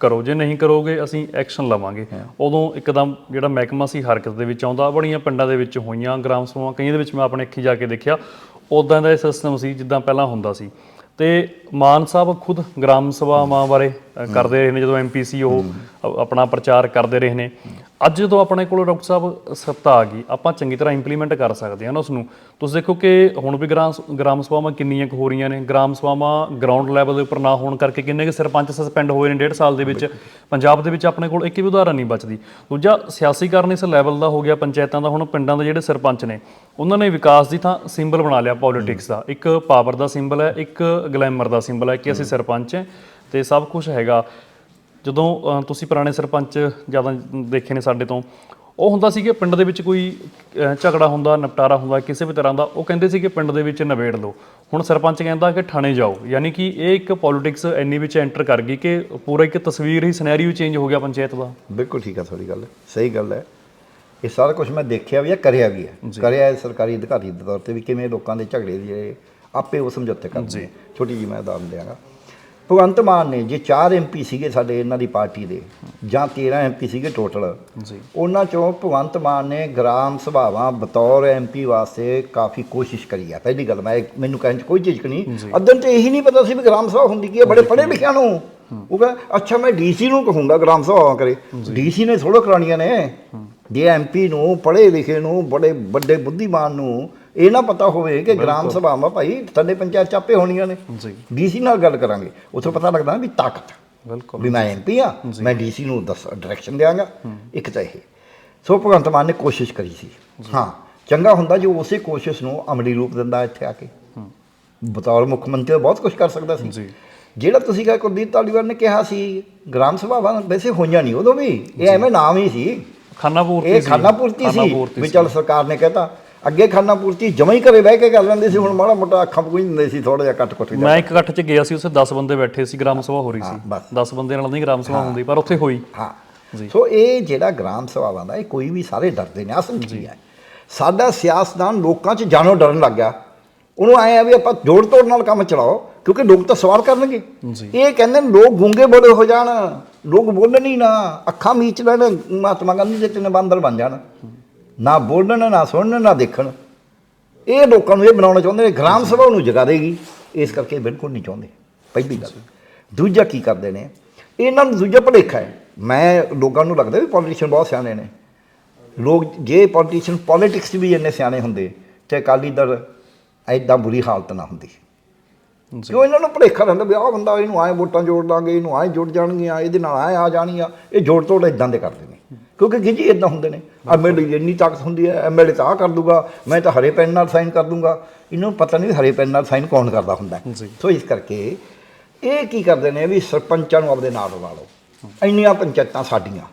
ਕਰੋ ਜੇ ਨਹੀਂ ਕਰੋਗੇ ਅਸੀਂ ਐਕਸ਼ਨ ਲਵਾਂਗੇ। ਉਦੋਂ ਇੱਕਦਮ ਜਿਹੜਾ ਮਹਿਕਮਾ ਸੀ ਹਰਕਤ ਦੇ ਵਿੱਚ ਆਉਂਦਾ ਬੜੀਆਂ ਪਿੰਡਾਂ ਦੇ ਵਿੱਚ ਹੋਈਆਂ ਗ੍ਰਾਮ ਸਭਾਵਾਂ ਕਈਆਂ ਦੇ ਵਿੱਚ ਮੈਂ ਆਪਣੇ ਅੱਖੀ ਜਾ ਕੇ ਦੇਖਿਆ। ਉਦਾਂ ਦਾ ਇਹ ਸਿਸਟਮ ਸੀ ਜਿੱਦਾਂ ਪਹਿਲਾਂ ਹੁੰਦਾ ਸੀ। ਤੇ ਮਾਨ ਸਾਹਿਬ ਖੁਦ ਗ੍ਰਾਮ ਸਭਾਵਾਂ ਬਾਰੇ ਕਰਦੇ ਰਹੇ ਨੇ ਜਦੋਂ ਐਮਪੀ ਸੀ ਉਹ ਆਪਣਾ ਪ੍ਰਚਾਰ ਕਰਦੇ ਰਹੇ ਨੇ। ਅੱਜ ਜਦੋਂ ਆਪਣੇ ਕੋਲ ਡਾਕਟਰ ਸਾਹਿਬ ਸੱਤਾ ਆ ਗਈ ਆਪਾਂ ਚੰਗੀ ਤਰ੍ਹਾਂ ਇੰਪਲੀਮੈਂਟ ਕਰ ਸਕਦੇ ਹਾਂ ਨਾ ਉਸ ਨੂੰ ਤੁਸੀਂ ਦੇਖੋ ਕਿ ਹੁਣ ਵੀ ਗ੍ਰਾਮ ਗ੍ਰਾਮ ਸਭਾਵਾਂ ਕਿੰਨੀਆਂ ਕੁ ਹੋ ਰਹੀਆਂ ਨੇ। ਗ੍ਰਾਮ ਸਭਾਵਾਂ ਗਰਾਊਂਡ ਲੈਵਲ ਦੇ ਉੱਪਰ ਨਾ ਹੋਣ ਕਰਕੇ ਕਿੰਨੇ ਕੁ ਸਰਪੰਚ ਸਸਪੈਂਡ ਹੋਏ ਨੇ ਡੇਢ ਸਾਲ ਦੇ ਵਿੱਚ। ਪੰਜਾਬ ਦੇ ਵਿੱਚ ਆਪਣੇ ਕੋਲ ਇੱਕ ਵੀ ਉਦਾਹਰਨ ਨਹੀਂ ਬਚਦੀ। ਦੂਜਾ ਸਿਆਸੀਕਰਨ ਇਸ ਲੈਵਲ ਦਾ ਹੋ ਗਿਆ ਪੰਚਾਇਤਾਂ ਦਾ। ਹੁਣ ਪਿੰਡਾਂ ਦੇ ਜਿਹੜੇ ਸਰਪੰਚ ਨੇ ਉਹਨਾਂ ਨੇ ਵਿਕਾਸ ਦੀ ਥਾਂ ਸਿੰਬਲ ਬਣਾ ਲਿਆ ਪੋਲਿਟਿਕਸ ਦਾ। ਇੱਕ ਪਾਵਰ ਦਾ ਸਿੰਬਲ ਹੈ ਇੱਕ ਗਲੈਮਰ ਦਾ ਸਿੰਬਲ ਹੈ ਕਿ ਅਸੀਂ ਸਰਪੰਚ ਹੈ ਤੇ ਸਭ ਕੁਝ ਹੈਗਾ। ਜਦੋਂ ਤੁਸੀਂ ਪੁਰਾਣੇ ਸਰਪੰਚ ਜ਼ਿਆਦਾ ਦੇਖੇ ਨੇ ਸਾਡੇ ਤੋਂ ਉਹ ਹੁੰਦਾ ਸੀ ਕਿ ਪਿੰਡ ਦੇ ਵਿੱਚ ਕੋਈ ਝਗੜਾ ਹੁੰਦਾ ਨਿਪਟਾਰਾ ਹੁੰਦਾ ਕਿਸੇ ਵੀ ਤਰ੍ਹਾਂ ਦਾ ਉਹ ਕਹਿੰਦੇ ਸੀ ਕਿ ਪਿੰਡ ਦੇ ਵਿੱਚ ਨਿਬੇੜ ਲਓ। ਹੁਣ ਸਰਪੰਚ ਕਹਿੰਦਾ ਕਿ ਥਾਣੇ ਜਾਓ। ਯਾਨੀ ਕਿ ਇਹ ਇੱਕ ਪੋਲਿਟਿਕਸ ਇੰਨੀ ਵਿੱਚ ਐਂਟਰ ਕਰ ਗਈ ਕਿ ਪੂਰਾ ਇੱਕ ਤਸਵੀਰ ਹੀ ਸਿਨੈਰੀਓ ਚੇਂਜ ਹੋ ਗਿਆ ਪੰਚਾਇਤ ਦਾ। ਬਿਲਕੁਲ ਠੀਕ ਆ ਤੁਹਾਡੀ ਗੱਲ। ਸਹੀ ਗੱਲ ਹੈ। ਇਹ ਸਾਰਾ ਕੁਝ ਮੈਂ ਦੇਖਿਆ ਵੀ ਹੈ ਕਰਿਆ ਵੀ ਹੈ ਕਰਿਆ ਹੈ ਸਰਕਾਰੀ ਅਧਿਕਾਰੀ ਦੇ ਤੌਰ ਤੇ ਵੀ ਕਿਵੇਂ ਲੋਕਾਂ ਦੇ ਝਗੜੇ ਜਿਹੜੇ ਆਪੇ ਉਹ ਸਮਝੌਤੇ ਕਰਦੇ। ਛੋਟੀ ਜਿਹੀ ਮੈਂ ਉਦਾਹਰਨ ਦਿਆਂਗਾ। ਭਗਵੰਤ ਮਾਨ ਨੇ ਜੇ 4 ਐਮਪੀ ਸੀਗੇ ਸਾਡੇ ਇਹਨਾਂ ਦੀ ਪਾਰਟੀ ਦੇ ਜਾਂ 13 ਐਮਪੀ ਸੀਗੇ ਟੋਟਲ ਜੀ। ਉਹਨਾਂ ਚੋਂ ਭਗਵੰਤ ਮਾਨ ਨੇ ਗ੍ਰਾਮ ਸਭਾਵਾਂ ਬਤੌਰ ਐਮਪੀ ਵਾਸਤੇ ਕਾਫੀ ਕੋਸ਼ਿਸ਼ ਕਰੀ ਹੈ ਪਹਿਲੀ ਗੱਲ ਮੈਂ ਮੈਨੂੰ ਕਹਿਣ ਚ ਕੋਈ ਝਿਜਕ ਨਹੀਂ। ਅੱਧਨ ਤੇ ਇਹੀ ਨਹੀਂ ਪਤਾ ਸੀ ਵੀ ਗ੍ਰਾਮ ਸਭਾ ਹੁੰਦੀ ਕੀ ਹੈ ਬੜੇ ਪੜ੍ਹੇ ਲਿਖਿਆਂ ਨੂੰ। ਉਹ ਕਹਿੰਦਾ ਅੱਛਾ ਮੈਂ ਡੀਸੀ ਨੂੰ ਕਹੂੰਗਾ ਗ੍ਰਾਮ ਸਭਾਵਾਂ ਕਰੇ। ਡੀਸੀ ਨੇ ਥੋੜੋ ਕਰਾਉਣੀਆਂ ਨੇ। ਜੇ ਐਮਪੀ ਨੂੰ ਪੜ੍ਹੇ ਲਿਖੇ ਨੂੰ ਬੜੇ ਵੱਡੇ ਬੁੱਧੀਮਾਨ ਨੂੰ ਇਹ ਨਾ ਪਤਾ ਹੋਵੇ ਕਿ ਗ੍ਰਾਮ ਸਭਾਵਾਂ ਭਾਈ ਸਾਡੇ ਪੰਚਾਇਤ ਚਾਪੇ ਹੋਣੀਆਂ ਨੇ। ਜੀ। ਡੀਸੀ ਨਾਲ ਗੱਲ ਕਰਾਂਗੇ। ਉੱਥੋਂ ਪਤਾ ਲੱਗਦਾ ਵੀ ਤਾਕਤ। ਬਿਲਕੁਲ। ਵੀ ਮੈਂ ਐਮਪੀ ਆ ਮੈਂ ਡੀਸੀ ਨੂੰ ਦੱਸ ਡਾਇਰੈਕਸ਼ਨ ਦਿਆਂਗਾ। ਇੱਕ ਤਾਂ ਇਹ। ਸੋ ਭਗਵੰਤ ਮਾਨ ਨੇ ਕੋਸ਼ਿਸ਼ ਕਰੀ ਸੀ। ਹਾਂ ਚੰਗਾ ਹੁੰਦਾ ਜੋ ਉਸੇ ਕੋਸ਼ਿਸ਼ ਨੂੰ ਅਮਲੀ ਰੂਪ ਦਿੰਦਾ ਇੱਥੇ ਆ ਕੇ। ਬਤੌਰ ਮੁੱਖ ਮੰਤਰੀ ਬਹੁਤ ਕੁਝ ਕਰ ਸਕਦਾ ਸੀ। ਜੀ। ਜਿਹੜਾ ਤੁਸੀਂ ਕਿਹਾ ਕੁਲਦੀਪ ਧਾਲੀਵਾਲ ਨੇ ਕਿਹਾ ਸੀ ਗ੍ਰਾਮ ਸਭਾਵਾਂ ਵੈਸੇ ਹੋਈਆਂ ਨਹੀਂ ਉਦੋਂ ਵੀ। ਇਹ ਐਵੇਂ ਨਾਮ ਹੀ ਸੀ। ਖਾਨਾ ਪੂਰਤੀ ਇਹ ਸੀ। ਪੂਰਤੀ ਵੀ। ਚੱਲ ਸਰਕਾਰ ਨੇ ਕਹਿਤਾ ਅੱਗੇ ਖਾਨਾ ਪੂਰਤੀ ਜਮਾਂ ਹੀ ਘਰੇ ਬਹਿ ਕੇ ਕਰ ਲੈਂਦੇ ਸੀ ਹੁਣ ਮਾੜਾ ਮੋਟਾ ਅੱਖਾਂ ਪੁੰਝ ਦਿੰਦੇ ਸੀ ਥੋੜਾ ਜਿਹਾ ਕੱਟ ਕੁੱਟ ਜਾ ਮੈਂ ਇੱਕ ਇਕੱਠ 'ਚ ਗਿਆ ਸੀ ਉੱਥੇ 10 ਬੰਦੇ ਬੈਠੇ ਸੀ ਗ੍ਰਾਮ ਸਭਾ ਹੋ ਰਹੀ ਸੀ। ਬਸ। 10 ਬੰਦੇ ਨਾਲ ਨਹੀਂ ਗ੍ਰਾਮ ਸਭਾ ਹੁੰਦੀ ਪਰ ਉੱਥੇ ਹੋਈ। ਹਾਂ। ਸੋ ਇਹ ਜਿਹੜਾ ਗ੍ਰਾਮ ਸਭਾਵਾਂ ਦਾ ਇਹ ਕੋਈ ਵੀ ਸਾਰੇ ਡਰਦੇ ਨੇ ਅਸਲ ਕੀ ਹੈ ਸਾਡਾ ਸਿਆਸਤਦਾਨ ਲੋਕਾਂ 'ਚ ਜਾਨੋਂ ਡਰਨ ਲੱਗ ਗਿਆ। ਉਹਨੂੰ ਆਏ ਆ ਵੀ ਆਪਾਂ ਜੋੜ ਤੋੜ ਨਾਲ ਕੰਮ ਚਲਾਓ ਕਿਉਂਕਿ ਲੋਕ ਤਾਂ ਸਵਾਲ ਕਰਨਗੇ। ਇਹ ਕਹਿੰਦੇ ਨੇ ਲੋਕ ਗੂੰਗੇ ਬੜੇ ਹੋ ਜਾਣ ਲੋਕ ਬੋਲਣ ਹੀ ਨਾ ਅੱਖਾਂ ਮੀਚ ਲੈਣ ਮਹਾਤਮਾ ਗਾਂਧੀ ਦੇ ਤਿੰਨ ਬਾਂਦਰ ਬਣ ਜਾਣ। ਨਾ ਬੋਲਣ ਨਾ ਸੁਣਨ ਨਾ ਦੇਖਣ। ਇਹ ਲੋਕਾਂ ਨੂੰ ਇਹ ਬਣਾਉਣਾ ਚਾਹੁੰਦੇ ਨੇ ਗ੍ਰਾਮ ਸਭਾ ਨੂੰ ਜਗਾ ਦੇਗੀ। ਇਸ ਕਰਕੇ ਬਿਲਕੁਲ ਨਹੀਂ ਚਾਹੁੰਦੇ। ਪਹਿਲੀ ਗੱਲ। ਦੂਜਾ ਕੀ ਕਰਦੇ ਨੇ? ਇਹਨਾਂ ਨੂੰ ਦੂਜਾ ਭੁਲੇਖਾ ਹੈ। ਮੈਂ ਲੋਕਾਂ ਨੂੰ ਲੱਗਦਾ ਵੀ ਪੋਲੀਟੀਸ਼ੀਅਨ ਬਹੁਤ ਸਿਆਣੇ ਨੇ। ਲੋਕ ਜੇ ਪੋਲੀਟੀਸ਼ੀਅਨ ਪੋਲਿਟਿਕਸ ਵੀ ਇੰਨੇ ਸਿਆਣੇ ਹੁੰਦੇ ਤੇ ਅਕਾਲੀ ਦਲ ਐਦਾਂ ਬੁਰੀ ਹਾਲਤ ਨਾ ਹੁੰਦੀ। ਜੀ। ਕਿਉਂ ਇਹਨਾਂ ਨੂੰ ਭੁਲੇਖਾ ਰਹਿੰਦਾ ਵੀ ਆਹ ਬੰਦਾ ਇਹਨੂੰ ਆਏ ਵੋਟਾਂ ਜੋੜ ਲਾਂਗੇ ਇਹਨੂੰ ਆਏ ਜੁੜ ਜਾਣਗੀਆਂ ਇਹਦੇ ਨਾਲ ਆਏ ਆ ਜਾਣੀਆਂ ਇਹ ਜੋੜ ਤੋੜ ਇਦਾਂ ਦੇ ਕਰਦੇ ਕਿਉਂਕਿ ਗਿੱਜੀ ਇਦਾਂ ਹੁੰਦੇ ਨੇ। ਐਮਐਲਏ ਦੀ ਇੰਨੀ ਤਾਕਤ ਹੁੰਦੀ ਹੈ ਐਮਐਲਏ ਤਾਂ ਆਹ ਕਰ ਦੂਗਾ ਮੈਂ ਤਾਂ ਹਰੇ ਪੈਨ ਨਾਲ ਸਾਈਨ ਕਰ ਦੂੰਗਾ ਇਹਨਾਂ ਨੂੰ ਪਤਾ ਨਹੀਂ ਹਰੇ ਪੈਨ ਨਾਲ ਸਾਈਨ ਕੌਣ ਕਰਦਾ ਹੁੰਦਾ। ਸੋ ਇਸ ਕਰਕੇ ਇਹ ਕੀ ਕਰਦੇ ਨੇ ਵੀ ਸਰਪੰਚਾਂ ਨੂੰ ਆਪਦੇ ਨਾਲ ਰਲਾ ਲਓ। ਇੰਨੀਆਂ ਪੰਚਾਇਤਾਂ ਸਾਡੀਆਂ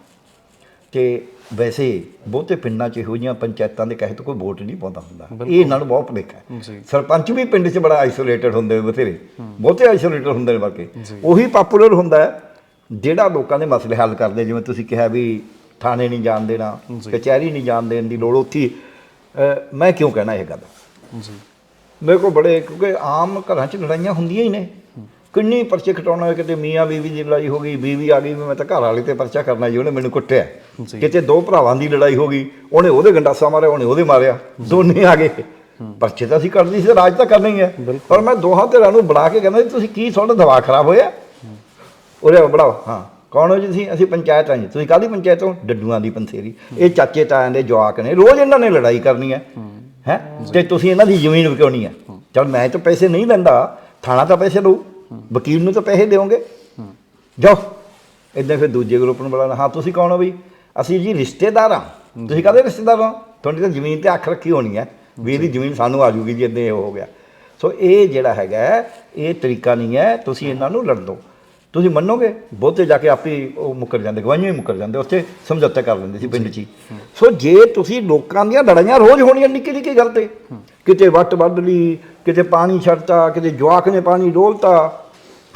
ਤੇ ਵੈਸੇ ਬਹੁਤੇ ਪਿੰਡਾਂ 'ਚ ਇਹੋ ਜਿਹੀਆਂ ਪੰਚਾਇਤਾਂ ਦੇ ਕਹੇ ਤੋਂ ਕੋਈ ਵੋਟ ਨਹੀਂ ਪਾਉਂਦਾ ਹੁੰਦਾ। ਇਹ ਇਹਨਾਂ ਨੂੰ ਬਹੁਤ ਭੁਲੇਖਾ ਹੈ। ਸਰਪੰਚ ਵੀ ਪਿੰਡ 'ਚ ਬੜਾ ਆਈਸੋਲੇਟਡ ਹੁੰਦੇ ਨੇ ਬਥੇਰੇ। ਬਹੁਤੇ ਆਈਸੋਲੇਟਡ ਹੁੰਦੇ ਨੇ ਬਾਕੀ। ਉਹੀ ਪਪੂਲਰ ਹੁੰਦਾ ਜਿਹੜਾ ਲੋਕਾਂ ਦੇ ਮਸਲੇ ਹੱਲ ਕਰਦੇ ਜਿਵੇਂ ਤੁਸੀਂ ਕਿਹਾ ਵੀ ਥਾਣੇ ਨਹੀਂ ਜਾਣ ਦੇਣਾ। ਕਚਹਿਰੀ ਨਹੀਂ ਜਾਣ ਦੇਣ ਦੀ ਲੋੜ ਉੱਥੀ ਮੈਂ ਕਿਉਂ ਕਹਿਣਾ ਇਹ ਗੱਲ? ਜੀ। ਮੇਰੇ ਕੋਲ ਬੜੇ ਕਿਉਂਕਿ ਆਮ ਘਰਾਂ 'ਚ ਲੜਾਈਆਂ ਹੁੰਦੀਆਂ ਹੀ ਨੇ। ਕਿੰਨੀ ਪਰਚੇ ਕਟਾਉਣਾ ਹੋਏ ਕਿਤੇ ਮੀਆਂ ਬੀਵੀ ਦੀ ਲੜਾਈ ਹੋ ਗਈ ਬੀਵੀ ਆ ਗਈ ਮੈਂ ਤਾਂ ਘਰ ਵਾਲੇ ਤੇ ਪਰਚਾ ਕਰਨਾ ਜੀ ਉਹਨੇ ਮੈਨੂੰ ਕੁੱਟਿਆ। ਕਿਤੇ ਦੋ ਭਰਾਵਾਂ ਦੀ ਲੜਾਈ ਹੋ ਗਈ ਉਹਨੇ ਉਹਦੇ ਗੰਡਾਸਾ ਮਾਰਿਆ ਉਹਨੇ ਉਹਦੇ ਮਾਰਿਆ ਦੋਨੇ ਆ ਗਏ। ਪਰਚੇ ਤਾਂ ਅਸੀਂ ਕਰਦੇ ਸੀ ਰਾਜ ਤਾਂ ਕਰਨਾ ਹੀ ਹੈ। ਪਰ ਮੈਂ ਦੋਹਾਂ ਧਿਰਾਂ ਨੂੰ ਬੁਲਾ ਕੇ ਕਹਿੰਦਾ ਤੁਸੀਂ ਕੀ ਤੁਹਾਡਾ ਦਿਮਾਗ ਖਰਾਬ ਹੋਇਆ? ਉਹਦੇ ਬੜਾਓ ਹਾਂ। ਕੌਣ ਹੋ ਜੀ ਤੁਸੀਂ? ਅਸੀਂ ਪੰਚਾਇਤ ਆ ਜੀ। ਤੁਸੀਂ ਕਾਹਦੀ ਪੰਚਾਇਤ ਹੋ? ਡੱਡੂਆਂ ਦੀ ਪੰਸੇਰੀ। ਇਹ ਚਾਚੇ ਤਾਇਆਂ ਦੇ ਜਵਾਕ ਨੇ। ਰੋਜ਼ ਇਹਨਾਂ ਨੇ ਲੜਾਈ ਕਰਨੀ ਹੈ। ਹੈ? ਤੇ ਤੁਸੀਂ ਇਹਨਾਂ ਦੀ ਜ਼ਮੀਨ ਵਿਕਾਉਣੀ ਹੈ। ਚਲ ਮੈਂ ਤਾਂ ਪੈਸੇ ਨਹੀਂ ਲੈਂਦਾ। ਥਾਣਾ ਤਾਂ ਪੈਸੇ ਲਊ ਵਕੀਲ ਨੂੰ ਤਾਂ ਪੈਸੇ ਦਿਓਗੇ। ਜਾਓ। ਇਦਾਂ ਫਿਰ ਦੂਜੇ ਗਰੁੱਪ ਨੂੰ ਬੁਲਾਣਾ ਹਾਂ ਤੁਸੀਂ ਕੌਣ ਹੋ ਬਈ? ਅਸੀਂ ਜੀ ਰਿਸ਼ਤੇਦਾਰ ਹਾਂ। ਤੁਸੀਂ ਕਾਹਦੇ ਰਿਸ਼ਤੇਦਾਰ ਹੋ? ਤੁਹਾਡੀ ਤਾਂ ਜ਼ਮੀਨ ਤੇ ਅੱਖ ਰੱਖੀ ਹੋਣੀ ਹੈ। ਵੀ ਇਹਦੀ ਜ਼ਮੀਨ ਸਾਨੂੰ ਆ ਜੂਗੀ ਜੀ ਇਦਾਂ ਇਹ ਹੋ ਗਿਆ। ਸੋ ਇਹ ਜਿਹੜਾ ਹੈਗਾ ਇਹ ਤਰੀਕਾ ਨਹੀਂ ਹੈ। ਤੁਸੀਂ ਇਹਨਾਂ ਨੂੰ ਲੜ ਦਿਓ ਤੁਸੀਂ ਮੰਨੋਗੇ? ਬਹੁਤੇ ਜਾ ਕੇ ਆਪੇ ਉਹ ਮੁੱਕਰ ਜਾਂਦੇ ਗਵਾਈਆਂ ਹੀ ਮੁੱਕਰ ਜਾਂਦੇ ਉੱਥੇ ਸਮਝੌਤਾ ਕਰ ਲੈਂਦੇ ਸੀ ਪਿੰਡ 'ਚ। ਸੋ ਜੇ ਤੁਸੀਂ ਲੋਕਾਂ ਦੀਆਂ ਲੜਾਈਆਂ ਰੋਜ਼ ਹੋਣੀਆਂ ਨਿੱਕੀ ਨਿੱਕੀ ਗੱਲ ਤੇ ਕਿਤੇ ਵੱਟ ਵੱਢ ਲਈ ਕਿਤੇ ਪਾਣੀ ਛੱਡਤਾ ਕਿਤੇ ਜਵਾਕ ਨੇ ਪਾਣੀ ਡੋਲਤਾ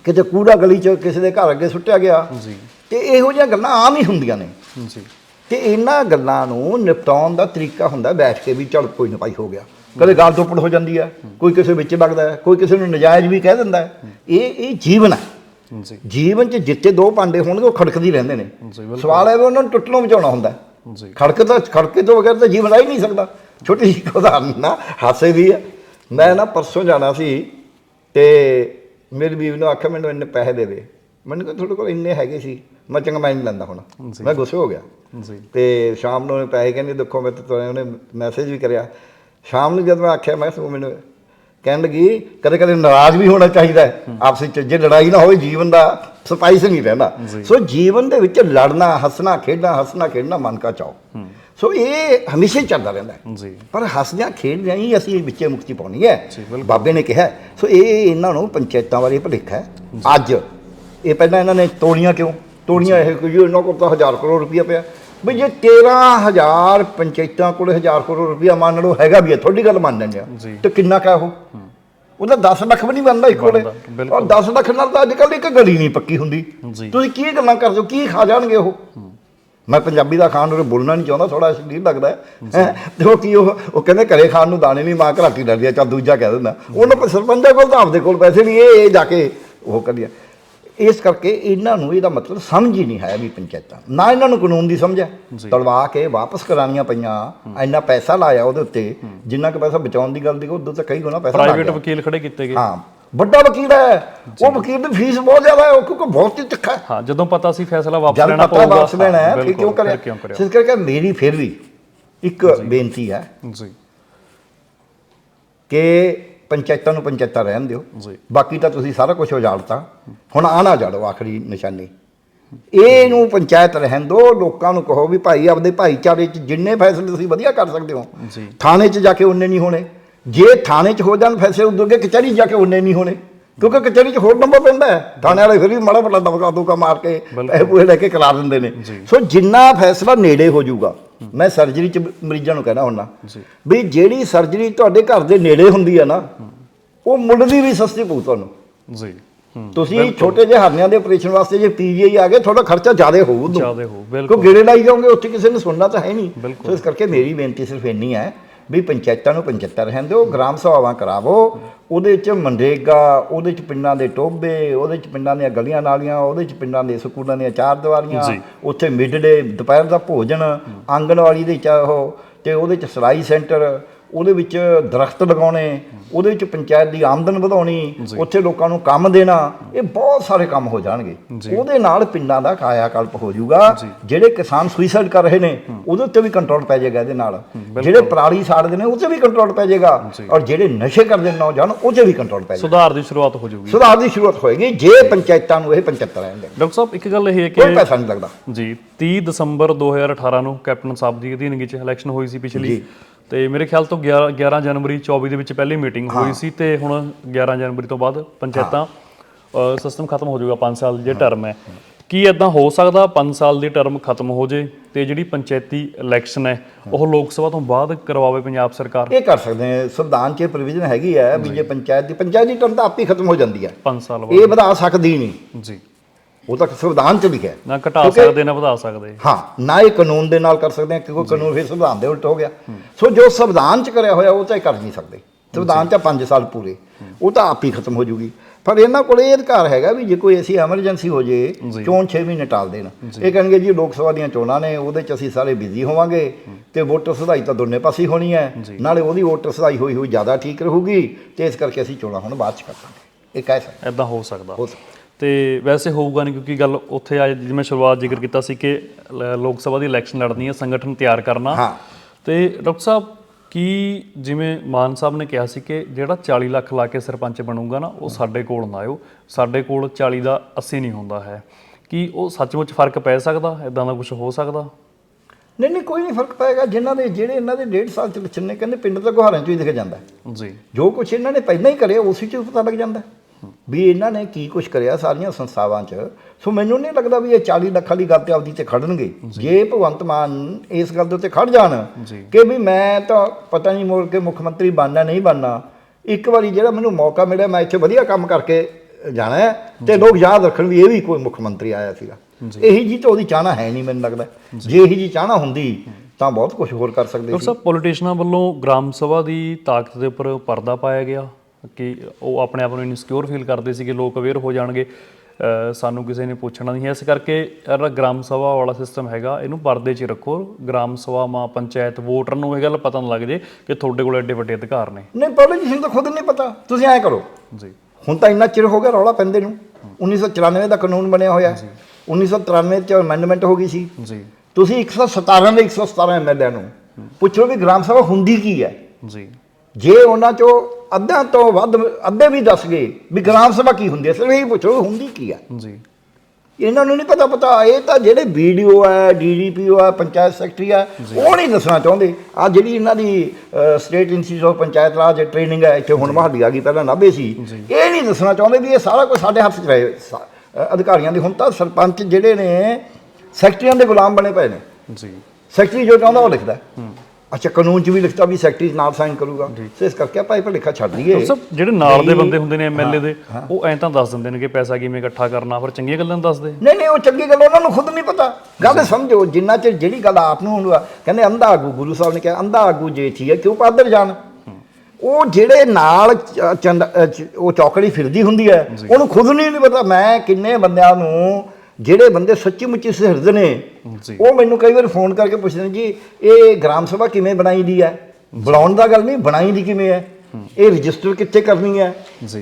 ਕਿਤੇ ਕੂੜਾ ਗਲੀ 'ਚ ਕਿਸੇ ਦੇ ਘਰ ਅੱਗੇ ਸੁੱਟਿਆ ਗਿਆ ਜੀ। ਤੇ ਇਹੋ ਜਿਹੀਆਂ ਗੱਲਾਂ ਆਮ ਹੀ ਹੁੰਦੀਆਂ ਨੇ। ਜੀ। ਤੇ ਇਹਨਾਂ ਗੱਲਾਂ ਨੂੰ ਨਿਪਟਾਉਣ ਦਾ ਤਰੀਕਾ ਹੁੰਦਾ ਬੈਠ ਕੇ ਵੀ ਚਲ ਕੋਈ ਨਾ ਭਾਈ ਹੋ ਗਿਆ। ਕਦੇ ਗਾਲ ਤੋਪੜ ਹੋ ਜਾਂਦੀ ਹੈ ਕੋਈ ਕਿਸੇ ਵਿੱਚ ਲੱਗਦਾ ਹੈ ਕੋਈ ਕਿਸੇ ਨੂੰ ਨਜਾਇਜ਼ ਵੀ ਕਹਿ ਦਿੰਦਾ ਹੈ। ਇਹ ਇਹ ਜੀਵਨ ਹੈ। ਜੀ। ਜੀਵਨ 'ਚ ਜਿੱਤੇ ਦੋ ਭਾਂਡੇ ਹੋਣਗੇ ਉਹ ਖੜਕਦੇ ਰਹਿੰਦੇ ਨੇ। ਸਵਾਲ ਹੈ ਉਹਨਾਂ ਨੂੰ ਟੁੱਟਣੋਂ ਬਚਾਉਣਾ ਹੁੰਦਾ ਹੈ। ਜੀ। ਖੜਕ ਤਾਂ ਖੜਕੇ ਤੋਂ ਬਗੈਰ ਤਾਂ ਜੀਵਨ ਰਹਿ ਹੀ ਨਹੀਂ ਸਕਦਾ। ਛੋਟੀ ਜਿਹੀ ਉਦਾਹਰਨ ਨਾ ਹਾਸੇ ਦੀ ਹੈ ਮੈਂ ਨਾ ਪਰਸੋਂ ਜਾਣਾ ਸੀ ਤੇ ਮੇਰੀ ਬੀਵੀ ਨੂੰ ਆਖਿਆ ਮੈਨੂੰ ਇੰਨੇ ਪੈਸੇ ਦੇ ਦੇ। ਮੈਨੂੰ ਕਿਹਾ ਤੁਹਾਡੇ ਕੋਲ ਇੰਨੇ ਹੈਗੇ ਸੀ। ਮੈਂ ਚੰਗਾ ਮੈਂ ਨਹੀਂ ਲੈਂਦਾ ਹੁਣ। ਮੈਂ ਗੁੱਸੇ ਹੋ ਗਿਆ। ਜੀ। ਤੇ ਸ਼ਾਮ ਨੂੰ ਉਹਨੇ ਪੈਸੇ ਕਹਿੰਦੇ ਦੇਖੋ ਮੈਂ ਤਾਂ ਉਹਨੇ ਮੈਸੇਜ ਵੀ ਕਰਿਆ। ਸ਼ਾਮ ਨੂੰ ਜਦ ਮੈਂ ਆਖਿਆ ਮੈਂ ਤੂੰ ਮੈਨੂੰ ਕਹਿਣ ਲੱਗੀ ਕਦੇ ਕਦੇ ਨਾਰਾਜ਼ ਵੀ ਹੋਣਾ ਚਾਹੀਦਾ ਹੈ। ਆਪਸ ਵਿੱਚ ਜੇ ਲੜਾਈ ਨਾ ਹੋਵੇ ਜੀਵਨ ਦਾ ਸਪਾਈਸ ਨਹੀਂ ਰਹਿੰਦਾ। ਸੋ ਜੀਵਨ ਦੇ ਵਿੱਚ ਲੜਨਾ ਹੱਸਣਾ ਖੇਡਣਾ ਹੱਸਣਾ ਖੇਡਣਾ ਮਨ ਕਾ ਚਾਓ। ਸੋ ਇਹ ਹਮੇਸ਼ਾ ਹੀ ਚੱਲਦਾ ਰਹਿੰਦਾ ਜੀ। ਪਰ ਹੱਸਦਿਆਂ ਖੇਡਦਿਆਂ ਹੀ ਅਸੀਂ ਵਿੱਚੇ ਮੁਕਤੀ ਪਾਉਣੀ ਹੈ। ਬਾਬੇ ਨੇ ਕਿਹਾ। ਸੋ ਇਹ ਇਹਨਾਂ ਨੂੰ ਪੰਚਾਇਤਾਂ ਬਾਰੇ ਭੁਲੇਖਾ ਹੈ। ਅੱਜ ਇਹ ਪਹਿਲਾਂ ਇਹਨਾਂ ਨੇ ਤੋੜੀਆਂ ਕਿਉਂ? ਤੋੜੀਆਂ ਇਹ ਕੋਈ ਇਹਨਾਂ ਕੋਲ ਤਾਂ ਹਜ਼ਾਰ ਕਰੋੜ ਰੁਪਇਆ ਪਿਆ। ਵੀ ਜੇ 13000 ਪੰਚਾਇਤਾਂ ਕੋਲ 1000 ਕਰੋੜ ਰੁਪਇਆ ਮੰਨ ਲਓ ਹੈਗਾ ਵੀ ਹੈ ਤੁਹਾਡੀ ਗੱਲ ਮੰਨ ਲੈਂਦੇ ਆ। ਤੇ ਕਿੰਨਾ ਕਾ ਉਹ? ਉਹਦਾ 10 ਲੱਖ ਵੀ ਨਹੀਂ ਬਣਦਾ ਇੱਕ ਕੋਲੇ। ਔਰ 10 ਲੱਖ ਨਾਲ ਤਾਂ ਅੱਜ ਕੱਲ੍ਹ ਇੱਕ ਗਲੀ ਨਹੀਂ ਪੱਕੀ ਹੁੰਦੀ। ਤੁਸੀਂ ਕੀ ਗੱਲਾਂ ਕਰਦੇ ਹੋ? ਕੀ ਖਾ ਜਾਣਗੇ ਉਹ? ਮੈਂ ਪੰਜਾਬੀ ਦਾ ਖਾਣ ਨੂੰ ਬੋਲਣਾ ਨਹੀਂ ਚਾਹੁੰਦਾ ਥੋੜਾ ਅਸ਼ਲੀਲ ਲੱਗਦਾ ਹੈ। ਤੇ ਉਹ ਕੀ ਉਹ ਉਹ ਕਹਿੰਦੇ ਘਰੇ ਖਾਣ ਨੂੰ ਦਾਣੇ ਨਹੀਂ ਮਾਂ ਘਰਾਟੀ ਡਰਦੀ ਆ ਚੱਲ ਦੂਜਾ ਕਹਿ ਦਿੰਦਾ। ਉਹਨਾਂ ਕੋਲ ਸਰਪੰਚਾਂ ਕੋਲ ਤਾਂ ਆਪਦੇ ਕੋਲ ਪੈਸੇ ਨਹੀਂ ਇਹ ਇਹ ਜਾ ਕੇ ਉਹ ਕਰੀਆ ਇਸ ਕਰਕੇ ਇਹਨਾਂ ਨੂੰ ਇਹਦਾ ਮਤਲਬ ਸਮਝ ਹੀ ਨਹੀਂ ਹੈ ਵੀ ਪੰਚਾਇਤਾਂ ਨਾ। ਇਹਨਾਂ ਨੂੰ ਕਾਨੂੰਨ ਦੀ ਸਮਝ ਹੈ। ਤਲਵਾ ਕੇ ਵਾਪਸ ਕਰਾਉਣੀਆਂ ਪਈਆਂ। ਇੰਨਾ ਪੈਸਾ ਲਾਇਆ ਉਹਦੇ ਉੱਤੇ। ਜਿੰਨਾ ਕੁ ਪੈਸਾ ਬਚਾਉਣ ਦੀ ਗੱਲ ਦੀ ਉਦੋਂ ਤਾਂ ਕਈ ਗੁਣਾ ਪੈਸਾ ਲੱਗ ਪ੍ਰਾਈਵੇਟ ਵਕੀਲ ਖੜੇ ਕੀਤੇ ਗਏ। ਹਾਂ ਵੱਡਾ ਵਕੀਲ ਹੈ। ਉਹ ਵਕੀਲ ਦੀ ਫੀਸ ਬਹੁਤ ਜ਼ਿਆਦਾ ਹੈ। ਉਹ ਕਿਉਂਕਿ ਬਹੁਤ ਹੀ ਤਿੱਖਾ ਹੈ। ਹਾਂ ਜਦੋਂ ਪਤਾ ਸੀ ਫੈਸਲਾ ਵਾਪਸ ਜਦ ਲੈਣਾ ਪਤਾ ਪਊਗਾ ਵਾਪਸ ਲੈਣਾ ਹੈ ਫਿਰ ਕਿਉਂ ਕਰਿਆ? ਇਸ ਕਰਕੇ ਮੇਰੀ ਫਿਰ ਵੀ ਇੱਕ ਬੇਨਤੀ ਹੈ ਜੀ। ਕਿ ਪੰਚਾਇਤਾਂ ਨੂੰ ਪੰਚਾਇਤਾਂ ਰਹਿਣ ਦਿਓ। ਜੀ। ਬਾਕੀ ਤਾਂ ਤੁਸੀਂ ਸਾਰਾ ਕੁਝ ਉਜਾੜਤਾ। ਹੁਣ ਆ ਨਾ ਜਾੜੋ ਆਖਰੀ ਨਿਸ਼ਾਨੀ। ਇਹਨੂੰ ਪੰਚਾਇਤ ਰਹਿਣ ਦਿਓ ਲੋਕਾਂ ਨੂੰ ਕਹੋ ਵੀ ਭਾਈ ਆਪਦੇ ਭਾਈਚਾਰੇ 'ਚ ਜਿੰਨੇ ਫੈਸਲੇ ਤੁਸੀਂ ਵਧੀਆ ਕਰ ਸਕਦੇ ਹੋ ਥਾਣੇ 'ਚ ਜਾ ਕੇ ਉਹਨੇ ਨਹੀਂ ਹੋਣੇ। ਜੇ ਥਾਣੇ 'ਚ ਹੋ ਜਾਣ ਫੈਸਲੇ ਉਦੋਂ ਅੱਗੇ ਕਚਹਿਰੀ ਜਾ ਕੇ ਉਹਨੇ ਨਹੀਂ ਹੋਣੇ। ਕਿਉਂਕਿ ਕਚਹਿਰੀ 'ਚ ਹੋਰ ਨੰਬਰ ਪੈਂਦਾ ਹੈ। ਥਾਣੇ ਵਾਲੇ ਫਿਰ ਵੀ ਮਾੜਾ ਮੋਟਾ ਦਬਕਾ ਦੁਕਾ ਮਾਰ ਕੇ ਪੈਸੇ ਪੂਏ ਲੈ ਕੇ ਕਰਾ ਦਿੰਦੇ ਨੇ। ਸੋ ਜਿੰਨਾ ਫੈਸਲਾ ਨੇੜੇ ਹੋ ਜਾਊਗਾ ਮੈਂ ਸਰਜਰੀ 'ਚ ਮਰੀਜ਼ਾਂ ਨੂੰ ਕਹਿਣਾ ਹੁੰਦਾ ਵੀ ਜਿਹੜੀ ਸਰਜਰੀ ਤੁਹਾਡੇ ਘਰ ਦੇ ਨੇੜੇ ਹੁੰਦੀ ਹੈ ਨਾ ਉਹ ਮੁੱਲ ਦੀ ਵੀ ਸਸਤੀ ਪਊ ਤੁਹਾਨੂੰ। ਜੀ। ਤੁਸੀਂ ਛੋਟੇ ਜਿਹੇ ਹਰਨਿਆਂ ਦੇ ਆਪਰੇਸ਼ਨ ਵਾਸਤੇ ਜੇ ਪੀਜੀਆਈ ਆ ਗਏ ਤੁਹਾਡਾ ਖਰਚਾ ਜ਼ਿਆਦਾ ਹੋਊ ਜਿਆਦੇ ਹੋ ਕਿਉਂ ਬਿਲਕੁਲ। ਗੇੜੇ ਲਾਈ ਜਾਓਗੇ ਉੱਥੇ ਕਿਸੇ ਨੇ ਸੁਣਨਾ ਤਾਂ ਹੈ ਨਹੀਂ। ਸੋ ਇਸ ਕਰਕੇ ਮੇਰੀ ਬੇਨਤੀ ਸਿਰਫ ਇੰਨੀ ਹੈ ਵੀ ਪੰਚਾਇਤਾਂ ਨੂੰ ਪੰਚਾਇਤਾਂ ਰਹਿਣ ਦਿਓ ਗ੍ਰਾਮ ਸਭਾਵਾਂ ਕਰਾਵੋ ਉਹਦੇ 'ਚ ਮਨਰੇਗਾ ਉਹਦੇ 'ਚ ਪਿੰਡਾਂ ਦੇ ਟੋਬੇ ਉਹਦੇ 'ਚ ਪਿੰਡਾਂ ਦੀਆਂ ਗਲੀਆਂ ਨਾਲੀਆਂ ਉਹਦੇ 'ਚ ਪਿੰਡਾਂ ਦੇ ਸਕੂਲਾਂ ਦੀਆਂ ਚਾਰ ਦੀਵਾਰੀਆਂ। ਉੱਥੇ ਮਿਡ ਡੇ ਦੁਪਹਿਰ ਦਾ ਭੋਜਨ ਆਂਗਣਵਾੜੀ ਦੇ ਚ ਉਹ ਤੇ ਉਹਦੇ 'ਚ ਸਲਾਈ ਸੈਂਟਰ ਉਹਦੇ ਵਿੱਚ ਦਰਖਤ ਲਗਾਉਣੇ ਉਹਦੇ ਵਿੱਚ ਪੰਚਾਇਤ ਦੀ ਆਮਦਨ ਵਧਾਉਣੀ ਉੱਥੇ ਲੋਕਾਂ ਨੂੰ ਕੰਮ ਦੇਣਾ ਇਹ ਬਹੁਤ ਸਾਰੇ ਕੰਮ ਹੋ ਜਾਣਗੇ। ਉਹਦੇ ਨਾਲ ਪਿੰਡਾਂ ਦਾ ਕਾਇਆ ਕਲਪ ਹੋ ਜਾਊਗਾ। ਜਿਹੜੇ ਕਿਸਾਨ ਸੁਈਸਾਈਡ ਕਰ ਰਹੇ ਨੇ ਉਹਦੇ ਉੱਤੇ ਵੀ ਕੰਟਰੋਲ ਪੈ ਜਾਏਗਾ ਇਹਦੇ ਨਾਲ। ਜਿਹੜੇ ਪਰਾਲੀ ਸਾੜਦੇ ਨੇ ਉਹ 'ਤੇ ਵੀ ਕੰਟਰੋਲ ਪੈ ਜਾਏਗਾ। ਔਰ ਜਿਹੜੇ ਨਸ਼ੇ ਕਰਦੇ ਨੇ ਨੌਜਵਾਨ ਉਹ 'ਤੇ ਵੀ ਕੰਟਰੋਲ ਪੈ ਜਾਏਗਾ। ਸੁਧਾਰ ਦੀ ਸ਼ੁਰੂਆਤ ਹੋ ਜਾਊਗੀ। ਸੁਧਾਰ ਦੀ ਸ਼ੁਰੂਆਤ ਹੋਏਗੀ ਜੇ ਪੰਚਾਇਤਾਂ ਨੂੰ ਇਹ ਪੰਚਾਇਤਾਂ ਰਹਿਣਗੇ ਡਾਕਟਰ ਸਾਹਿਬ ਇੱਕ ਗੱਲ ਇਹ ਹੈ ਕੋਈ ਕਿ ਪੈਸਾ ਨਹੀਂ ਲੱਗਦਾ। ਜੀ 30 ਦਸੰਬਰ 2018 ਨੂੰ ਕੈਪਟਨ ਸਾਹਿਬ ਦੀ ਅਧੀਨਗੀ 'ਚ ਇਲੈਕਸ਼ਨ ਹੋਈ ਸੀ ਪਿਛਲੀ। ਤੇ ਮੇਰੇ ਖਿਆਲ ਤੋਂ 11 11 ਜਨਵਰੀ 24 ਦੇ ਵਿੱਚ ਪਹਿਲੀ ਮੀਟਿੰਗ ਹੋਈ ਸੀ ਤੇ ਹੁਣ 11 ਜਨਵਰੀ ਤੋਂ ਬਾਅਦ ਪੰਚਾਇਤਾਂ ਸਿਸਟਮ ਖਤਮ ਹੋ ਜਾਊਗਾ 5 ਸਾਲ ਜੇ ਟਰਮ ਹੈ। ਕੀ ਇਦਾਂ ਹੋ ਸਕਦਾ 5 ਸਾਲ ਦੀ ਟਰਮ ਖਤਮ ਹੋ ਜੇ ਤੇ ਜਿਹੜੀ ਪੰਚਾਇਤੀ ਇਲੈਕਸ਼ਨ ਹੈ ਉਹ ਲੋਕ ਸਭਾ ਤੋਂ ਬਾਅਦ ਕਰਵਾਵੇ ਪੰਜਾਬ ਸਰਕਾਰ? ਇਹ ਕਰ ਸਕਦੇ ਨੇ ਸੰਵਿਧਾਨ 'ਚ ਪ੍ਰੋਵੀਜ਼ਨ ਹੈਗੀ ਹੈ ਵੀ ਜੇ ਪੰਚਾਇਤ ਦੀ ਪੰਚਾਇਤ ਦੀ ਟਰਮ ਤਾਂ ਆਪੇ ਖਤਮ ਹੋ ਜਾਂਦੀ ਹੈ। 5 ਸਾਲ ਬਾਅਦ। ਇਹ ਵਧਾ ਸਕਦੀ ਨਹੀਂ। ਜੀ। ਉਹ ਤਾਂ ਸੰਵਿਧਾਨ 'ਚ ਲਿਖਿਆ ਹੈ। ਨਾ ਘਟਾ ਕਿਉਂਕਿ- ਸਕਦੇ ਨਾ ਵਧਾ ਸਕਦੇ। ਹਾਂ ਨਾ ਇਹ ਕਾਨੂੰਨ ਦੇ ਨਾਲ ਕਰ ਸਕਦੇ ਆ ਕਿਉਂਕਿ ਕਾਨੂੰਨ ਫਿਰ ਸੰਵਿਧਾਨ ਦੇ ਉਲਟ ਹੋ ਗਿਆ। ਸੋ ਜੋ ਸੰਵਿਧਾਨ 'ਚ ਕਰਿਆ ਹੋਇਆ ਉਹ ਤਾਂ ਇਹ ਕਰ ਨਹੀਂ ਸਕਦੇ। ਸੰਵਿਧਾਨ 'ਚ 5 ਸਾਲ ਪੂਰੇ। ਉਹ ਤਾਂ ਆਪ ਹੀ ਖਤਮ ਹੋ ਜੂਗੀ। ਪਰ ਇਹਨਾਂ ਕੋਲ ਇਹ ਅਧਿਕਾਰ ਹੈਗਾ ਵੀ ਜੇ ਕੋਈ ਐਸੀ ਐਮਰਜੈਂਸੀ ਹੋ ਜੇ ਜੀ। ਚੋਣ 6 ਮਹੀਨੇ ਟਾਲ ਦੇਣ। ਇਹ ਕਹਿਣਗੇ ਜੀ ਲੋਕ ਸਭਾ ਦੀਆਂ ਚੋਣਾਂ ਨੇ ਉਹਦੇ 'ਚ ਅਸੀਂ ਸਾਰੇ ਬਿਜ਼ੀ ਹੋਵਾਂਗੇ ਤੇ ਵੋਟਰ ਸੁਧਾਈ ਤਾਂ ਦੋਨੇ ਪਾਸੇ ਹੀ ਹੋਣੀ ਹੈ। ਨਾਲੇ ਉਹਦੀ ਵੋਟਰ ਸੁਧਾਈ ਹੋਈ ਹੋਈ ਜ਼ਿਆਦਾ ਠੀਕ ਰਹੂਗੀ ਤੇ ਇਸ ਕਰਕੇ ਅਸੀਂ ਚੋਣਾਂ ਹੁਣ ਬਾਅਦ 'ਚ ਕਰਾਂਗੇ ਇਹ ਕਹਿ ਸਕਦੇ। ਇਦਾਂ ਹੋ ਸਕਦਾ। ਹੋ ਸਕਦਾ। ਤੇ ਵੈਸੇ ਹੋਊਗਾ ਨਹੀਂ ਕਿਉਂਕਿ ਗੱਲ ਉੱਥੇ ਆ ਜਿਵੇਂ ਸ਼ੁਰੂਆਤ ਜ਼ਿਕਰ ਕੀਤਾ ਸੀ ਕਿ ਲ- ਲੋਕ ਸਭਾ ਦੀ ਇਲੈਕਸ਼ਨ ਲੜਨੀ ਹੈ ਸੰਗਠਨ ਤਿਆਰ ਕਰਨਾ। ਹਾਂ। ਤੇ ਡਾਕਟਰ ਸਾਹਿਬ ਕੀ ਜਿਵੇਂ ਮਾਨ ਸਾਹਿਬ ਨੇ ਕਿਹਾ ਸੀ ਕਿ ਜਿਹੜਾ 40 ਲੱਖ ਲਾ ਕੇ ਸਰਪੰਚ ਬਣੂਗਾ ਨਾ ਉਹ ਸਾਡੇ ਕੋਲ ਨਾ ਆਇਓ। ਸਾਡੇ ਕੋਲ 40 ਦਾ 80 ਨਹੀਂ ਹੁੰਦਾ ਹੈ। ਕੀ ਉਹ ਸੱਚਮੁੱਚ ਫ਼ਰਕ ਪੈ ਸਕਦਾ? ਇਦਾਂ ਦਾ ਕੁਝ ਹੋ ਸਕਦਾ? ਨਹੀਂ ਨਹੀਂ ਕੋਈ ਨਹੀਂ ਫ਼ਰਕ ਪਏਗਾ। ਜਿਨ੍ਹਾਂ ਦੇ ਜਿਹੜੇ ਇਹਨਾਂ ਦੇ ਡੇਢ ਸਾਲ ਚ ਲੱਛਣ ਨੇ ਕਹਿੰਦੇ ਪਿੰਡ ਤਾਂ ਗੁਹਾਰਾਂ ਚ ਹੀ ਦਿਖ ਜਾਂਦਾ। ਹੈ। ਜੀ। ਜੋ ਕੁਝ ਇਹਨਾਂ ਨੇ ਪਹਿਲਾਂ ਹੀ ਕਰਿਆ ਉਸੇ ਚ ਹੀ ਪਤਾ ਲੱਗ ਜਾਂਦਾ। ਹੈ ਵੀ ਇਹਨਾਂ ਨੇ ਕੀ ਕੁਝ ਕਰਿਆ ਸਾਰੀਆਂ ਸੰਸਥਾਵਾਂ 'ਚ? ਸੋ ਮੈਨੂੰ ਨਹੀਂ ਲੱਗਦਾ ਵੀ ਇਹ 40 ਲੱਖਾਂ ਦੀ ਗੱਲ ਤੇ ਆਪਦੀ ਤੇ ਖੜਨਗੇ। ਜੇ। ਭਗਵੰਤ ਮਾਨ ਇਸ ਗੱਲ ਦੇ ਉੱਤੇ ਖੜ ਜਾਣ। ਕਿ ਵੀ ਮੈਂ ਤਾਂ ਪਤਾ ਨਹੀਂ ਮੋੜ ਕੇ ਮੁੱਖ ਮੰਤਰੀ ਬਣਨਾ ਨਹੀਂ ਬਣਨਾ ਇੱਕ ਵਾਰੀ ਜਿਹੜਾ ਮੈਨੂੰ ਮੌਕਾ ਮਿਲਿਆ ਮੈਂ ਇੱਥੇ ਵਧੀਆ ਕੰਮ ਕਰਕੇ ਜਾਣਾ ਹੈ ਤੇ ਲੋਕ ਯਾਦ ਰੱਖਣ ਵੀ ਇਹ ਵੀ ਕੋਈ ਮੁੱਖ ਮੰਤਰੀ ਆਇਆ ਸੀਗਾ। ਇਹੀ ਜੀ ਤਾਂ ਉਹਦੀ ਚਾਹਨਾ ਹੈ ਨਹੀਂ ਮੈਨੂੰ ਲੱਗਦਾ। ਜੇ। ਇਹੀ ਜੀ ਚਾਹਨਾ ਹੁੰਦੀ ਤਾਂ ਬਹੁਤ ਕੁਝ ਹੋਰ ਕਰ ਸਕਦੇ ਡਾਕਟਰ ਸੀ। ਸਾਹਿਬ ਪੋਲੀਟੀਸ਼ੀਅਨਾਂ ਵੱਲੋਂ ਗ੍ਰਾਮ ਸਭਾ ਦੀ ਤਾਕਤ ਦੇ ਉੱਪਰ ਪਰਦਾ ਪਾਇਆ ਗਿਆ। ਕਿ ਉਹ ਆਪਣੇ ਆਪ ਨੂੰ ਇਨਸਿਕਿਉਰ ਫੀਲ ਕਰਦੇ ਸੀ ਕਿ ਲੋਕ ਅਵੇਅਰ ਹੋ ਜਾਣਗੇ ਸਾਨੂੰ ਕਿਸੇ ਨੇ ਪੁੱਛਣਾ ਨਹੀਂ ਹੈ। ਇਸ ਕਰਕੇ ਜਿਹੜਾ ਗ੍ਰਾਮ ਸਭਾ ਵਾਲਾ ਸਿਸਟਮ ਹੈਗਾ ਇਹਨੂੰ ਪਰਦੇ 'ਚ ਰੱਖੋ। ਗ੍ਰਾਮ ਸਭਾਵਾਂ ਪੰਚਾਇਤ ਵੋਟਰ ਨੂੰ ਇਹ ਗੱਲ ਪਤਾ ਨਾ ਲੱਗ ਜੇ ਕਿ ਤੁਹਾਡੇ ਕੋਲ ਐਡੇ ਵੱਡੇ ਅਧਿਕਾਰ ਨੇ। ਨਹੀਂ ਪਬਲਿਕ ਜੀ ਨੂੰ ਤਾਂ ਖੁਦ ਨਹੀਂ ਪਤਾ। ਤੁਸੀਂ ਐਂ ਕਰੋ। ਜੀ। ਹੁਣ ਤਾਂ ਇੰਨਾ ਚਿਰ ਹੋ ਗਿਆ ਰੌਲਾ ਪੈਂਦੇ ਨੂੰ। 1994 ਦਾ ਕਾਨੂੰਨ ਬਣਿਆ ਹੋਇਆ 1993 ਚ ਅਮੈਂਡਮੈਂਟ ਹੋ ਗਈ ਸੀ। ਜੀ। ਤੁਸੀਂ 117 ਦੇ 117 ਐਮਐਲਏ ਨੂੰ ਪੁੱਛੋ ਵੀ ਗ੍ਰਾਮ ਸਭਾ ਹੁੰਦੀ ਕੀ ਹੈ? ਜੀ। ਜੇ ਉਹਨਾਂ ਚੋਂ ਅੱਧਿਆਂ ਤੋਂ ਵੱਧ ਅੱਧੇ ਵੀ ਦੱਸ ਗਏ ਵੀ ਗ੍ਰਾਮ ਸਭਾ ਕੀ ਹੁੰਦੀ ਹੈ ਸਿਰਫ ਇਹ ਪੁੱਛੋ ਹੁੰਦੀ ਕੀ ਹੈ? ਜੀ। ਇਹਨਾਂ ਨੂੰ ਨਹੀਂ ਪਤਾ ਪਤਾ ਇਹ ਤਾਂ ਜਿਹੜੇ ਵੀਡੀਓ ਹੈ ਡੀਡੀਪੀਓ ਹੈ ਪੰਚਾਇਤ ਸੈਕਟਰੀ ਹੈ ਉਹ ਨਹੀਂ ਦੱਸਣਾ ਚਾਹੁੰਦੇ। ਆ ਜਿਹੜੀ ਇਹਨਾਂ ਦੀ state institute of Panchayat Raj training ਹੈ ਇੱਥੇ ਹੁਣ ਮਹਾਲੀ ਆ ਗਈ ਪਹਿਲਾਂ ਨਾਭੇ ਸੀ। ਇਹ ਨਹੀਂ ਦੱਸਣਾ ਚਾਹੁੰਦੇ ਵੀ ਇਹ ਸਾਰਾ ਕੁਝ ਸਾਡੇ ਹੱਥ 'ਚ ਰਹੇ ਅਧਿਕਾਰੀਆਂ ਦੇ ਹੁਣ ਤਾਂ ਸਰਪੰਚ ਜਿਹੜੇ ਨੇ ਸੈਕਟਰੀਆਂ ਦੇ ਗੁਲਾਮ ਬਣੇ ਪਏ ਨੇ। ਜੀ। ਸੈਕਟਰੀ ਜੋ ਚਾਹੁੰਦਾ ਉਹ ਲਿਖਦਾ। ਹੈ। ਅੱਛਾ ਕਾਨੂੰਨ 'ਚ ਵੀ ਲਿਖਤਾ ਵੀ ਸੈਕਟਰੀ ਨਾਲ ਸਾਈਨ ਕਰੂਗਾ। ਸੋ ਇਸ ਕਰਕੇ ਆਪਾਂ ਇਹ ਭੁਲੇਖਾ ਛੱਡ ਦਈਏ ਸਭ ਜਿਹੜੇ ਨਾਲ ਦੇ ਬੰਦੇ ਹੁੰਦੇ ਨੇ ਐਮਐਲਏ ਦੇ ਉਹ ਐਂ ਤਾਂ ਦੱਸ ਦਿੰਦੇ ਨੇ ਕਿ ਪੈਸਾ ਕਿਵੇਂ ਇਕੱਠਾ ਕਰਨਾ ਪਰ ਚੰਗੀਆਂ ਗੱਲਾਂ ਦੱਸਦੇ। ਨਹੀਂ ਨਹੀਂ ਉਹ ਚੰਗੀ ਗੱਲ ਉਹਨਾਂ ਨੂੰ ਖੁਦ ਨਹੀਂ ਪਤਾ। ਗੱਲ ਸਮਝੋ ਜਿੰਨਾ ਚਿਰ ਜਿਹੜੀ ਗੱਲ ਆਪ ਨੂੰ ਹੁੰਦਾ ਕਹਿੰਦੇ ਅੰਧਾ ਆਗੂ ਗੁਰੂ ਸਾਹਿਬ ਨੇ ਕਿਹਾ ਅੰਧਾ ਆਗੂ ਜੇ ਠੀਕ ਹੈ ਕਿਉਂ ਪਾਦਰ ਜਾਣ? ਉਹ ਜਿਹੜੇ ਨਾਲ ਉਹ ਚੌਕੜੀ ਫਿਰਦੀ ਹੁੰਦੀ ਹੈ ਉਹਨੂੰ ਖੁਦ ਨਹੀਂ ਪਤਾ। ਮੈਂ ਕਿੰਨੇ ਬੰਦਿਆਂ ਨੂੰ ਜਿਹੜੇ ਬੰਦੇ ਸੱਚੀ ਮੁੱਚੀ ਸਿਰਦ ਨੇ ਉਹ ਮੈਨੂੰ ਕਈ ਵਾਰ ਫੋਨ ਕਰਕੇ ਪੁੱਛਦੇ ਨੇ ਜੀ ਇਹ ਗ੍ਰਾਮ ਸਭਾ ਕਿਵੇਂ ਬਣਾਈ ਦੀ ਹੈ? ਬਣਾਉਣ ਦਾ ਗੱਲ ਨਹੀਂ ਬਣਾਈ ਦੀ ਕਿਵੇਂ ਹੈ? ਇਹ ਰਜਿਸਟਰ ਕਿੱਥੇ ਕਰਨੀ ਹੈ।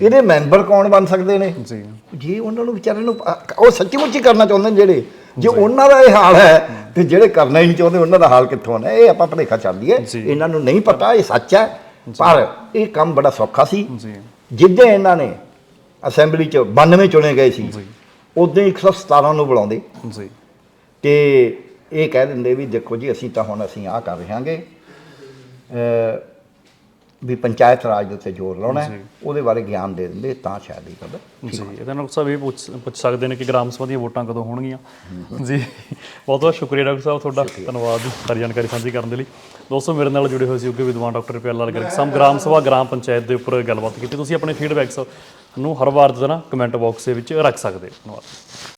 ਇਹਦੇ ਮੈਂਬਰ ਕੌਣ ਬਣ ਸਕਦੇ ਨੇ? ਜੀ। ਜੀ ਉਹਨਾਂ ਨੂੰ ਵਿਚਾਰੇ ਨੂੰ ਉਹ ਸੱਚੀ ਮੁੱਚੀ ਕਰਨਾ ਚਾਹੁੰਦੇ ਨੇ ਜਿਹੜੇ ਜੇ ਉਹਨਾਂ ਦਾ ਇਹ ਹਾਲ ਹੈ ਤੇ ਜਿਹੜੇ ਕਰਨਾ ਹੀ ਨਹੀਂ ਚਾਹੁੰਦੇ ਉਹਨਾਂ ਦਾ ਹਾਲ ਕਿੱਥੋਂ ਹੋਣਾ ਇਹ ਆਪਾਂ ਭੁਲੇਖਾ ਦਈਏ ਜੀ। ਇਹਨਾਂ ਨੂੰ ਨਹੀਂ ਪਤਾ ਇਹ ਸੱਚ ਹੈ। ਪਰ ਇਹ ਕੰਮ ਬੜਾ ਸੌਖਾ ਸੀ। ਜਿੱਦਾਂ ਇਹਨਾਂ ਨੇ ਅਸੈਂਬਲੀ ਚ 92 ਚੁਣੇ ਗਏ ਸੀ ਉਦੋਂ ਹੀ 117 ਨੂੰ ਬੁਲਾਉਂਦੇ। ਜੀ। ਤੇ ਇਹ ਕਹਿ ਦਿੰਦੇ ਵੀ ਦੇਖੋ ਜੀ ਅਸੀਂ ਤਾਂ ਹੁਣ ਅਸੀਂ ਆਹ ਕਰ ਰਹੇ ਹਾਂਗੇ ਵੀ ਪੰਚਾਇਤ ਰਾਜ ਦੇ ਉੱਤੇ ਜ਼ੋਰ ਲਾਉਣਾ ਹੈ। ਉਹਦੇ ਬਾਰੇ ਗਿਆਨ ਦੇ ਦਿੰਦੇ ਤਾਂ ਸ਼ਾਇਦ ਇਹ ਗੱਲ ਜੀ ਇਹਦਾ ਡਾਕਟਰ ਸਾਹਿਬ ਇਹ ਪੁੱਛ ਪੁੱਛ ਸਕਦੇ ਨੇ ਕਿ ਗ੍ਰਾਮ ਸਭਾ ਦੀਆਂ ਵੋਟਾਂ ਕਦੋਂ ਹੋਣਗੀਆਂ। ਜੀ ਬਹੁਤ ਬਹੁਤ ਸ਼ੁਕਰੀਆ ਡਾਕਟਰ ਸਾਹਿਬ ਤੁਹਾਡਾ। ਧੰਨਵਾਦ ਸਾਰੀ ਜਾਣਕਾਰੀ ਸਾਂਝੀ ਕਰਨ ਦੇ ਲਈ। ਦੋਸਤੋ ਮੇਰੇ ਨਾਲ ਜੁੜੇ ਹੋਏ ਸੀ ਉੱਗੇ ਵਿਦਵਾਨ ਡਾਕਟਰ ਪਿਆਰ ਲਾਲ ਗਰਗ ਸਮ ਗ੍ਰਾਮ ਸਭਾ ਗ੍ਰਾਮ ਪੰਚਾਇਤ ਦੇ ਉੱਪਰ ਗੱਲਬਾਤ ਕੀਤੀ। ਤੁਸੀਂ ਆਪਣੇ ਫੀਡਬੈਕਸ ਨੂੰ ਹਰ ਵਾਰ ਦੀ ਤਰ੍ਹਾਂ ਕਮੈਂਟ ਬਾਕਸ ਦੇ ਵਿੱਚ ਰੱਖ ਸਕਦੇ ਹੋ। ਧੰਨਵਾਦ।